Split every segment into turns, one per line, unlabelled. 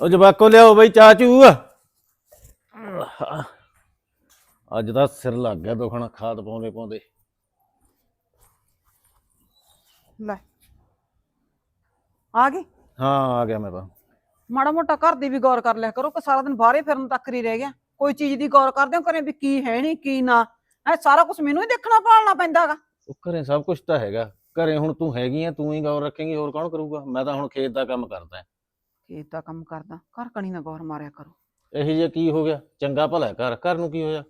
ਉਹ ਜਵਾਕੋ ਲਿਆਓ ਬਈ ਚਾਚੂ ਅੱਜ ਦਾ ਸਿਰ ਲੱਗ ਗਿਆ ਦੁਖਣਾ ਖਾਦ ਪਾਉਂਦੇ ਪਾਉਂਦੇ।
ਲੈ। ਆ ਗਈ?
ਹਾਂ ਆ ਗਿਆ ਮੈਂ ਤਾਂ।
ਮਾੜਾ ਮੋਟਾ ਘਰ ਦੀ ਵੀ ਗੌਰ ਕਰ ਲਿਆ ਕਰੋ ਕਿ ਸਾਰਾ ਦਿਨ ਬਾਹਰੇ ਫਿਰਨ ਤੱਕ ਹੀ ਰਹਿ ਗਿਆ। ਕੋਈ ਚੀਜ਼ ਦੀ ਗੌਰ ਕਰਦੇ ਹੋ ਕਰੇ ਵੀ ਕੀ ਹੈ ਨਹੀਂ ਕੀ ਨਾ? ਹੈ ਸਾਰਾ ਕੁਝ ਮੈਨੂੰ ਹੀ ਦੇਖਣਾ ਭਾਲਣਾ ਪੈਂਦਾਗਾ
ਉਹ ਘਰੇ ਸਭ ਕੁਝ ਤਾਂ ਹੈਗਾ। ਘਰੇ ਹੁਣ ਤੂੰ ਹੈਗੀ ਆ ਤੂੰ ਹੀ ਗੌਰ ਰੱਖੇਂਗੀ ਹੋਰ ਕੌਣ ਕਰੂਗਾ? ਮੈਂ ਤਾਂ ਹੁਣ ਖੇਤ ਦਾ ਕੰਮ ਕਰਦਾ।
ਖੇਤ ਦਾ ਕੰਮ ਕਰਦਾ। ਘਰ ਕਣੀ ਨਾ ਗੌਰ ਮਾਰਿਆ ਕਰੋ।
ਇਹੀ ਜੇ ਕੀ ਹੋ ਗਿਆ? ਚੰਗਾ ਭਲਾ ਹੈ ਘਰ। ਘਰ ਨੂੰ ਕੀ ਹੋਇਆ?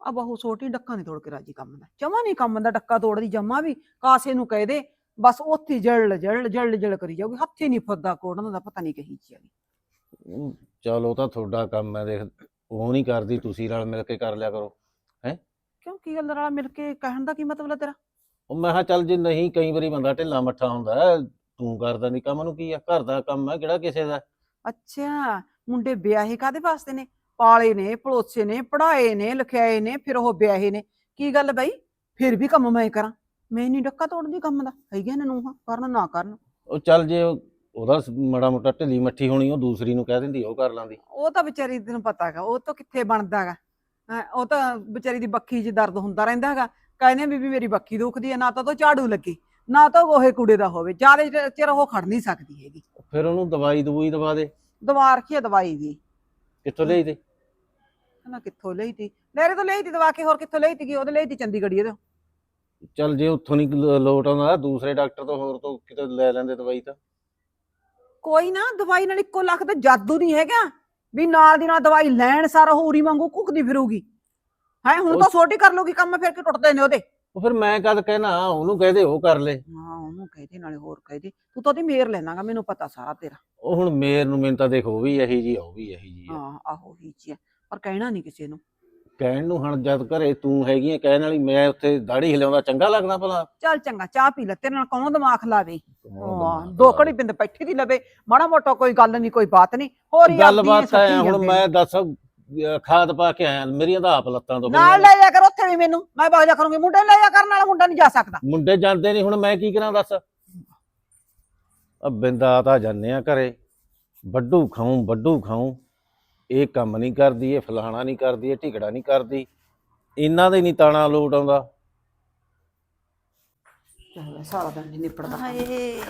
ਆ ਬਹੂ ਛੋਟੀ ਡੱਕਾ ਨਹੀਂ ਤੋੜ ਕੇ ਰਾਜੀ ਕੰਮ ਦਾ। ਜਮਾ ਨਹੀਂ ਕੰਮ ਦਾ ਡੱਕਾ ਤੋੜਦੀ ਜਮਾ ਵੀ ਕਾਸੇ ਨੂੰ ਕਹਿ ਦੇ। ਬਸ ਉੱਥੇ ਜੜ ਜੜ ਜੜ ਜੜ ਕਰੀ ਜਾਊਗੀ। ਹੱਥੀ ਨਹੀਂ ਫੱਦਾ ਕੋੜਨ ਦਾ ਪਤਾ ਨਹੀਂ ਕਹੀ ਚੀਜ਼
ਉਹ ਚੱਲ ਤਾਂ ਤੁਹਾਡਾ ਕੰਮ ਹੈ ਦੇਖ। ਉਹ ਨਹੀਂ ਕਰਦੀ ਤੁਸੀਂ ਨਾਲ ਮਿਲ ਕੇ ਕਰ ਲਿਆ ਕਰੋ।
ਕਿਉਂ? ਕੀ ਗੱਲ ਨਾਲ ਮਿਲ ਕੇ ਕਹਿਣ ਦਾ ਕੀ ਮਤਲਬ ਹੈ ਤੇਰਾ?
ਉਹ ਮੈਂ ਕਿਹਾ ਚੱਲ ਜੇ ਨਹੀਂ ਕਈ ਵਾਰੀ ਬੰਦਾ ਢਿੱਲਾ ਮੱਠਾ ਹੁੰਦਾ। ਹੈ, ਤੂੰ ਕਰਦਾ ਨਹੀਂ ਕੰਮ ਨੂੰ ਕੀ ਆ? ਘਰ ਦਾ ਕੰਮ ਹੈ ਕਿਹੜਾ ਕਿਸੇ ਦਾ?
ਅੱਛਾ ਮੁੰਡੇ ਵਿਆਹੇ ਕਾਦੇ ਵਾਸਤੇ ਨੇ? ਪਾਲੇ ਨੇ ਪਲੋਸੇ ਨੇ ਪੜਾਏ ਨੇ ਲਿਖਾਏ ਨੇ ਫਿਰ ਉਹ ਵਿਆਹੇ ਨੇ। ਕੀ ਗੱਲ ਬਈ? ਫਿਰ ਵੀ ਕੰਮ ਮੈਂ ਕਰਾਂ। ਮੈਂ ਨਹੀਂ ਡੱਕਾ ਤੋੜਦੀ ਕੰਮ ਦਾ। ਹੈਗੇ ਨੇ ਨੂੰਹਾਂ ਕਰਨ ਨਾ ਕਰਨ।
ਉਹ ਚੱਲ ਜੇ ਉਹ- ਉਹਦਾ ਮਾੜਾ ਮੋਟਾ ਢਿੱਲੀ ਮੱਠੀ ਹੋਣੀ ਉਹ ਦੂਸਰੀ ਨੂੰ ਕਹਿ ਦਿੰਦੀ ਉਹ ਕਰ ਲਾਂਦੀ।
ਉਹ ਤਾਂ ਵਿਚਾਰੀ ਤੈਨੂੰ ਪਤਾ ਹੈਗਾ ਉਹ ਤਾਂ ਕਿੱਥੇ ਬਣਦਾਗਾ ਉਹ ਤਾਂ ਵਿਚਾਰੀ ਦੀ ਬੱਖੀ 'ਚ ਦਰਦ ਹੁੰਦਾ ਰਹਿੰਦਾ ਹੈਗਾ। ਕਹਿੰਦੇ ਬੀਬੀ ਮੇਰੀ ਬੱਖੀ ਦੁਖਦੀ ਹੈ ਨਾ ਤਾਂ ਉਹ ਝਾੜੂ ਲੱਗੇ। ਨਾ ਤਾਂ ਉਹ ਗੋਹੇ ਕੂੜੇ ਦਾ ਹੋਵੇ ਜ਼ਿਆਦਾ ਚਿਰ ਉਹ ਖੜ ਨਹੀਂ ਸਕਦੀ ਹੈਗੀ।
ਫਿਰ ਉਹਨੂੰ ਦਵਾਈ ਦਵੂਈ ਦਵਾ ਦੇ।
ਦਵਾ ਰੱਖੀ ਆ ਦਵਾਈ ਦੀ।
ਕਿੱਥੋਂ ਲਈ ਤੇ?
ਨਾ ਕਿੱਥੋਂ ਲਈ ਤੀ? ਮੇਰੇ ਤੋਂ ਲਈ ਤੀ ਦਵਾ ਕੇ ਹੋਰ ਕਿੱਥੋਂ ਲਈ ਤੀ ਉਹਦੇ ਲਈ ਤੀ ਚੰਡੀਗੜ੍ਹ ਇਹਦੇ
ਚੱਲ ਜੇ ਉੱਥੋਂ ਨਹੀਂ ਲ- ਲੋਟ ਆਉਂਦਾ ਦੂਸਰੇ ਡਾਕਟਰ ਤੋਂ ਹੋਰ ਤੋਂ ਕਿਤੇ ਲੈ ਲੈਂਦੇ ਦਵਾਈ ਤਾਂ।
ਕੋਈ ਨਾ ਦਵਾਈ ਨਾਲ ਇੱਕੋ ਲੱਖ ਦਾ ਜਾਦੂ ਨਹੀਂ ਹੈਗਾ। ਵੀ ਨਾਲ ਦੀ ਨਾਲ ਦਵਾਈ ਲੈਣ ਸਾਰਾ ਹੋਰੀ ਵਾਂਗੂ ਕੁੱਕਦੀ ਫਿਰੂਗੀ। ਹੈ ਹੁਣ ਤਾਂ
ਉਹ-
ਛੋਟੀ ਕਰ ਲੋਗੀ ਕੰਮ ਫਿਰ ਕਿ ਟੁੱਟਦੇ ਨੇ ਉਹਦੇ।
ਉਹ ਫਿਰ ਮੈਂ ਕਦ ਕਹਿਣਾ ਉਹਨੂੰ ਕਹਦੇ ਉਹ ਕਰ ਲੈ।
ਹਾਂ ਉਹਨੂੰ ਕਹਦੇ ਨਾਲੇ ਹੋਰ ਕਹਦੇ ਤੂੰ ਤਾਂ ਉਹਦੀ ਮੇਰ ਲੈਣਾਗਾ ਮੈਨੂੰ ਪਤਾ ਸਾਰਾ ਤੇਰਾ।
ਉਹ ਹੁਣ ਮੇਰ ਨੂੰ ਮੈਨੂੰ ਤਾਂ ਦੇਖ ਉਹ ਵੀ ਇਹੀ ਜੀ ਉਹ ਵੀ ਇਹੀ ਜੀ ਆ।
ਹਾਂ ਆਹੋ ਹੀ ਚੀਜ਼ ਪਰ ਕਹਿਣਾ ਨਹੀਂ ਕਿਸੇ ਨੂੰ।
ਕਹਿਣ ਨੂੰ ਹੁਣ ਜਦ ਘਰੇ ਤੂੰ ਹੈਗੀ ਕਹਿਣ ਵਾਲੀ ਮੈਂ ਉੱਥੇ ਦਾੜੀ ਹਿਲਾਉਂਦਾ ਚੰਗਾ ਲੱਗਦਾ ਭਲਾ?
ਚੱਲ ਚੰਗਾ ਚਾਹ ਪੀ ਲੈ ਤੇਰੇ ਨਾਲ ਕੌਣ ਦਿਮਾਗ ਲਾਵੇ? ਹਾਂ ਦੋ। ਘੜੀ ਬਿੰਦ ਬੈਠੀ ਦੀ ਲਵੇ। ਮਾੜਾ ਮੋਟਾ ਕੋਈ ਗੱਲ ਨਹੀਂ ਕੋਈ ਬਾਤ ਨਹੀਂ ਹੋਰ ਹੀ ਆਪਦੀ
ਗੱਲਬਾਤ ਹੁਣ ਮੈਂ ਦੱਸ ਅਹ ਖਾਦ ਪਾ ਕੇ ਆਇਆ ਮੇਰੀਆਂ ਤਾਂ ਆਪ ਲੱਤਾਂ ਤੋਂ
ਨਾਲ ਲੈ ਜਾ ਕਰ ਉੱਥੇ ਵੀ ਮੈਨੂੰ। ਮੈਂ ਬਾਗ ਜਾ ਕਰੂੰਗੀ। ਮੁੰਡੇ ਨੂੰ ਲੈ ਜਾ ਕਰਨ ਵਾਲਾ ਮੁੰਡਾ ਨਹੀਂ ਜਾ ਸਕਦਾ।
ਮੁੰਡੇ ਜਾਂਦੇ ਨਹੀਂ ਹੁਣ ਮੈਂ ਕੀ ਕਰਾਂ ਦੱਸ? ਆ ਬਿੰਦਾ ਤਾਂ ਜਾਂਦੇ ਆ ਘਰੇ। ਵੱਡੂ ਖਾਉਂ ਵੱਡੂ ਖਾਉਂ ਇਹ ਕੰਮ ਨਹੀਂ ਕਰਦੀ ਇਹ ਫਲਾਣਾ ਨਹੀਂ ਕਰਦੀ ਇਹ ਢਿਕੜਾ ਨਹੀਂ ਕਰਦੀ। ਇਹਨਾਂ ਦੇ ਨਹੀਂ ਤਾਣਾ ਲੋਟ ਆਉਂਦਾ।
ਚੱਲ ਸਾਰਾ ਦਿਨ ਨਹੀਂ ਨਿਪੜਦਾ।
ਹਾਏ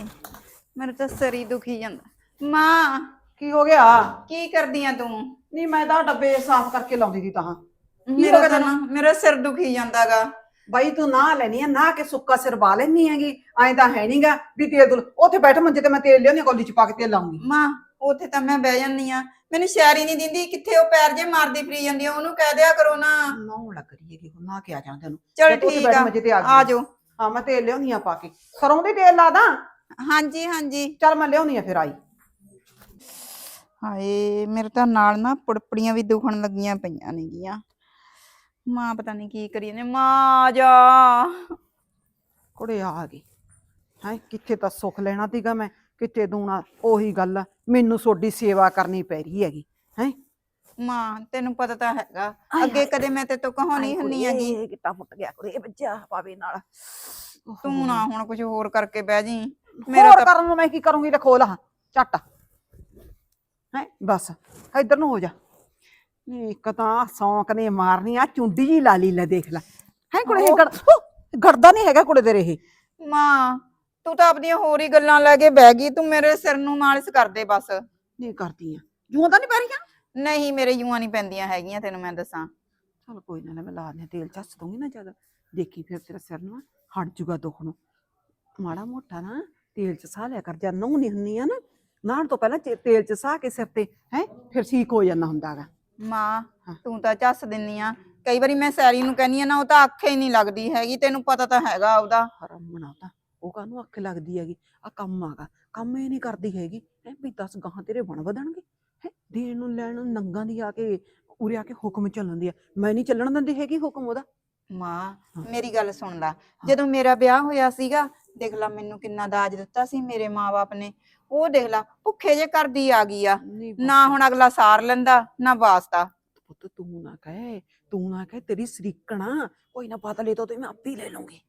ਮੇਰੇ ਤਾਂ ਸਿਰ ਦੁਖੀ ਜਾਂਦਾ। ਮਾਂ
ਕੀ ਹੋ ਗਿਆ?
ਕੀ ਕਰਦੀ ਆ ਤੂੰ?
ਨਹੀਂ ਮੈਂ ਤਾਂ ਡੱਬੇ ਸਾਫ਼ ਕਰਕੇ ਲਾਉਂਦੀ ਸੀ ਤਾਂ।
ਮੇਰਾ
ਗਿਆ
ਤਾਂ
ਤੈਨੂੰ?
ਨਾ ਮੇਰਾ ਸਿਰ ਦੁਖੀ ਜਾਂਦਾਗਾ।
ਬਾਈ ਤੂੰ ਨਾ ਲੈਣੀ ਆ ਨਾ ਕਿ ਸੁੱਕਾ ਸਿਰ ਬਾ ਲੈਣੀ ਹੈਗੀ। ਐਂ ਤਾਂ ਹੈ ਨਹੀਂਗਾ ਵੀ ਤੇਲ ਦੁਲ ਉੱਥੇ ਬੈਠ ਮੰਜੇ ਤੇ ਮੈਂ ਤੇਲ ਲਿਆਉਣੀ ਕੋਲੀ ਚ ਪਾ ਕੇ ਤੇਲ ਲਾਉਂਗੀ।
ਮਾਂ ਉੱਥੇ ਤਾਂ ਮੈਂ ਬਹਿ ਜਾਂਦੀ ਆ ਮੈਨੂੰ ਸ਼ਹਿਰ ਹੀ ਨਹੀਂ ਦਿੰਦੀ ਕਿੱਥੇ ਉਹ ਪੈਰ ਜੇ ਮਾਰਦੀ ਫਰੀ ਜਾਂਦੀ ਆ ਉਹਨੂੰ ਕਹਿ ਦਿਆ ਕਰੋ ਨਾ।
ਨੌ ਲੱਗ ਰਹੀ ਹੈਗੀ ਹੁਣ ਨਾ ਕਿ ਆ ਜਾਣਾ ਤੈਨੂੰ।
ਚਲ
ਉੱਥੇ
ਠੀਕ
ਬੈਠ
ਆ
ਮੰਜੇ ਤੇ ਆ।
ਜਾਓ
ਹਾਂ ਮੈਂ ਤੇਲ ਲਿਆਉਣੀ ਆ ਪਾ ਕੇ। ਸਰੋਂ ਦੀ ਤੇਲ ਲਾ ਦਾਂ?
ਹਾਂਜੀ ਹਾਂਜੀ।
ਚੱਲ ਮੈਂ ਲਿਆਉਣੀ ਆ ਫਿਰ ਆਈ।
ਹਾਏ ਮੇਰੇ ਤਾਂ ਨਾਲ ਨਾ ਪੁੜਪੜੀਆਂ ਵੀ ਦੁਖਣ ਲੱਗੀਆਂ ਪਈਆਂ ਨੇਗੀਆਂ। ਮਾਂ ਪਤਾ ਨਹੀਂ ਕੀ ਕਰੀ ਨੇ ਮਾਂ ਆ ਜਾ।
ਕੁੜੇ ਆ ਗਈ। ਹੈ ਕਿੱਥੇ ਤਾਂ ਸੁੱਖ ਲੈਣਾ ਸੀਗਾ ਮੈਂ ਕਿੱਥੇ ਦੂਣਾ ਉਹੀ ਗੱਲ ਆ, ਮੈਨੂੰ ਸੋਡੀ ਸੇਵਾ ਕਰਨੀ ਪੈ ਰਹੀ ਹੈਗੀ ਹੈ?
ਮਾਂ ਤੈਨੂੰ ਪਤਾ ਤਾਂ ਹੈਗਾ ਅੱਗੇ ਕਦੇ ਮੈਂ ਤੇ ਤੋਂ ਕਹਾਣੀ ਹੁੰਨੀ ਹੈਗੀ।
ਕਿੱਟਾ ਫੁੱਟ ਗਿਆ ਕੁੜੇ ਬੱਜਾ ਪਾਵੇ ਨਾਲ।
ਤੂੰ ਨਾ ਹੁਣ ਕੁਝ ਹੋਰ ਕਰਕੇ ਬਹਿ ਜੀ। ਮੇਰਾ
ਹੋਰ
ਤਾਂ
ਕਰਨ ਨੂੰ ਮੈਂ ਕੀ ਕਰੂੰਗੀ ਤੇ ਖੋਲ ਹਾਂ ਝੱਟ। ਹੈ ਬਸ ਇੱਧਰ ਨੂੰ ਹੋ ਜਾ। ਇੱਕ ਤਾਂ ਸੌਂਕ ਨੇ ਮਾਰਨੀ ਆ ਚੁੰਡੀ ਜੀ ਲਾ ਲਈ ਲੈ ਦੇਖ ਲੈ। ਹੈ ਕੁੜੇ ਇਹ ਗੜ ਗੜਦਾ ਨਹੀਂ ਹੈਗਾ ਕੁੜੇ ਤੇਰੇ ਇਹ।
ਮਾਂ ਤੂੰ ਤਾਂ ਆਪਣੀਆਂ ਹੋਰ ਹੀ ਗੱਲਾਂ ਲੈ ਕੇ ਬਹਿ ਗਈ ਤੂੰ ਮੇਰੇ ਸਿਰ ਨੂੰ ਮਾਲਿਸ਼ ਕਰ ਦੇ ਬਸ।
ਨਹੀਂ ਕਰਦੀ ਆ। ਜੂਆਂ ਤਾਂ ਨਹੀਂ ਪੈ ਰਹੀਆਂ?
ਨਹੀਂ ਮੇਰੇ ਜੂਆਂ ਨਹੀਂ ਪੈਂਦੀਆਂ ਹੈਗੀਆਂ ਤੈਨੂੰ ਮੈਂ ਦੱਸਾਂ।
ਚਲ ਕੋਈ ਨਾ ਮੈਂ ਲਾ ਦਿਆਂ ਤੇਲ ਚੱਸ ਦੂੰਗੀ ਨਾ ਜਦ। ਦੇਖੀ ਫਿਰ ਤੇਰਾ ਸਿਰ ਨਾ ਹਟ ਜੂਗਾ ਦੁੱਖ ਨੂੰ। ਮਾੜਾ ਮੋਟਾ ਨਾ ਤੇਲ ਚ ਸਾਹ ਲਿਆ ਕਰ ਜਾਂ ਨਹੁੰ ਨਹੀਂ ਹੁੰਨੀ ਆ ਨਾ ਨਾਣ ਤੋਂ ਪਹਿਲਾਂ ਚੇ- ਤੇਲ ਚ ਸਾਹ ਕੇ ਸਿਰ ਤੇ ਹੈ ਫਿਰ ਠੀਕ ਹੋ ਜਾਂਦਾ ਹੁੰਦਾਗਾ।
ਮਾਂ। ਤੂੰ ਤਾਂ ਝੱਸ ਦਿੰਨੀ ਆ। ਕਈ ਵਾਰੀ ਮੈਂ ਸੈਰੀ ਨੂੰ ਕਹਿੰਨੀ ਆ ਨਾ ਉਹ ਤਾਂ ਅੱਖੇ ਹੀ ਨਹੀਂ ਲੱਗਦੀ ਹੈਗੀ ਤੈਨੂੰ ਪਤਾ ਤਾਂ ਹੈਗਾ ਉਹਦਾ
ਹਰਮ ਬਣਾਤਾ ਉਹ ਕਾਹਨੂੰ ਅੱਖ ਲੱਗਦੀ ਹੈਗੀ? ਆ ਕੰਮ ਆਗਾ ਕੰਮ ਇਹ ਨਹੀਂ ਕਰਦੀ ਹੈਗੀ ਹੈ ਵੀ 10 ਗਾਹਾਂ ਤੇਰੇ ਬਣ ਵਧਣਗੇ। ਹੈ ਦੇਣ ਨੂੰ ਲੈਣ ਨੂੰ ਨੰਗਾ ਦੀ ਆ ਕੇ ਉਰੇ ਆ ਕੇ ਹੁਕਮ ਚੱਲਣ ਦੀ ਆ। ਮੈਂ ਨਹੀਂ ਚੱਲਣ ਦਿੰਦੀ ਹੈਗੀ ਹੁਕਮ ਉਹਦਾ।
ਮਾਂ
ਹਾਂ।
ਮੇਰੀ ਗੱਲ ਸੁਣ ਲੈ। ਜਦੋਂ ਮੇਰਾ ਵਿਆਹ ਹੋਇਆ ਸੀਗਾ ਦੇਖ ਲੈ ਮੈਨੂੰ ਕਿੰਨਾ ਦਾਜ ਦਿੱਤਾ ਸੀ ਮੇਰੇ ਮਾਪੇ ਨੇ। ਉਹ ਦੇਖ ਲੈ ਭੁੱਖੇ ਜੇ ਕਰਦੀ ਆ ਗਈ ਆ।
ਨਹੀਂ
ਨਾ ਹੁਣ ਅਗਲਾ ਸਾਰ ਲੈਂਦਾ ਨਾ ਵਾਸਤਾ।
ਪੁੱਤ ਤੂੰ ਨਾ ਕਹੇ ਤੂੰ ਨਾ ਕਹੇ ਤੇਰੀ ਸਰੀਕਣਾ ਕੋਈ ਨਾ ਪਤਾ ਲੈ ਤੋ ਤੇ ਮੈਂ ਆਪੇ ਹੀ ਲੈ ਲੂੰਗੀ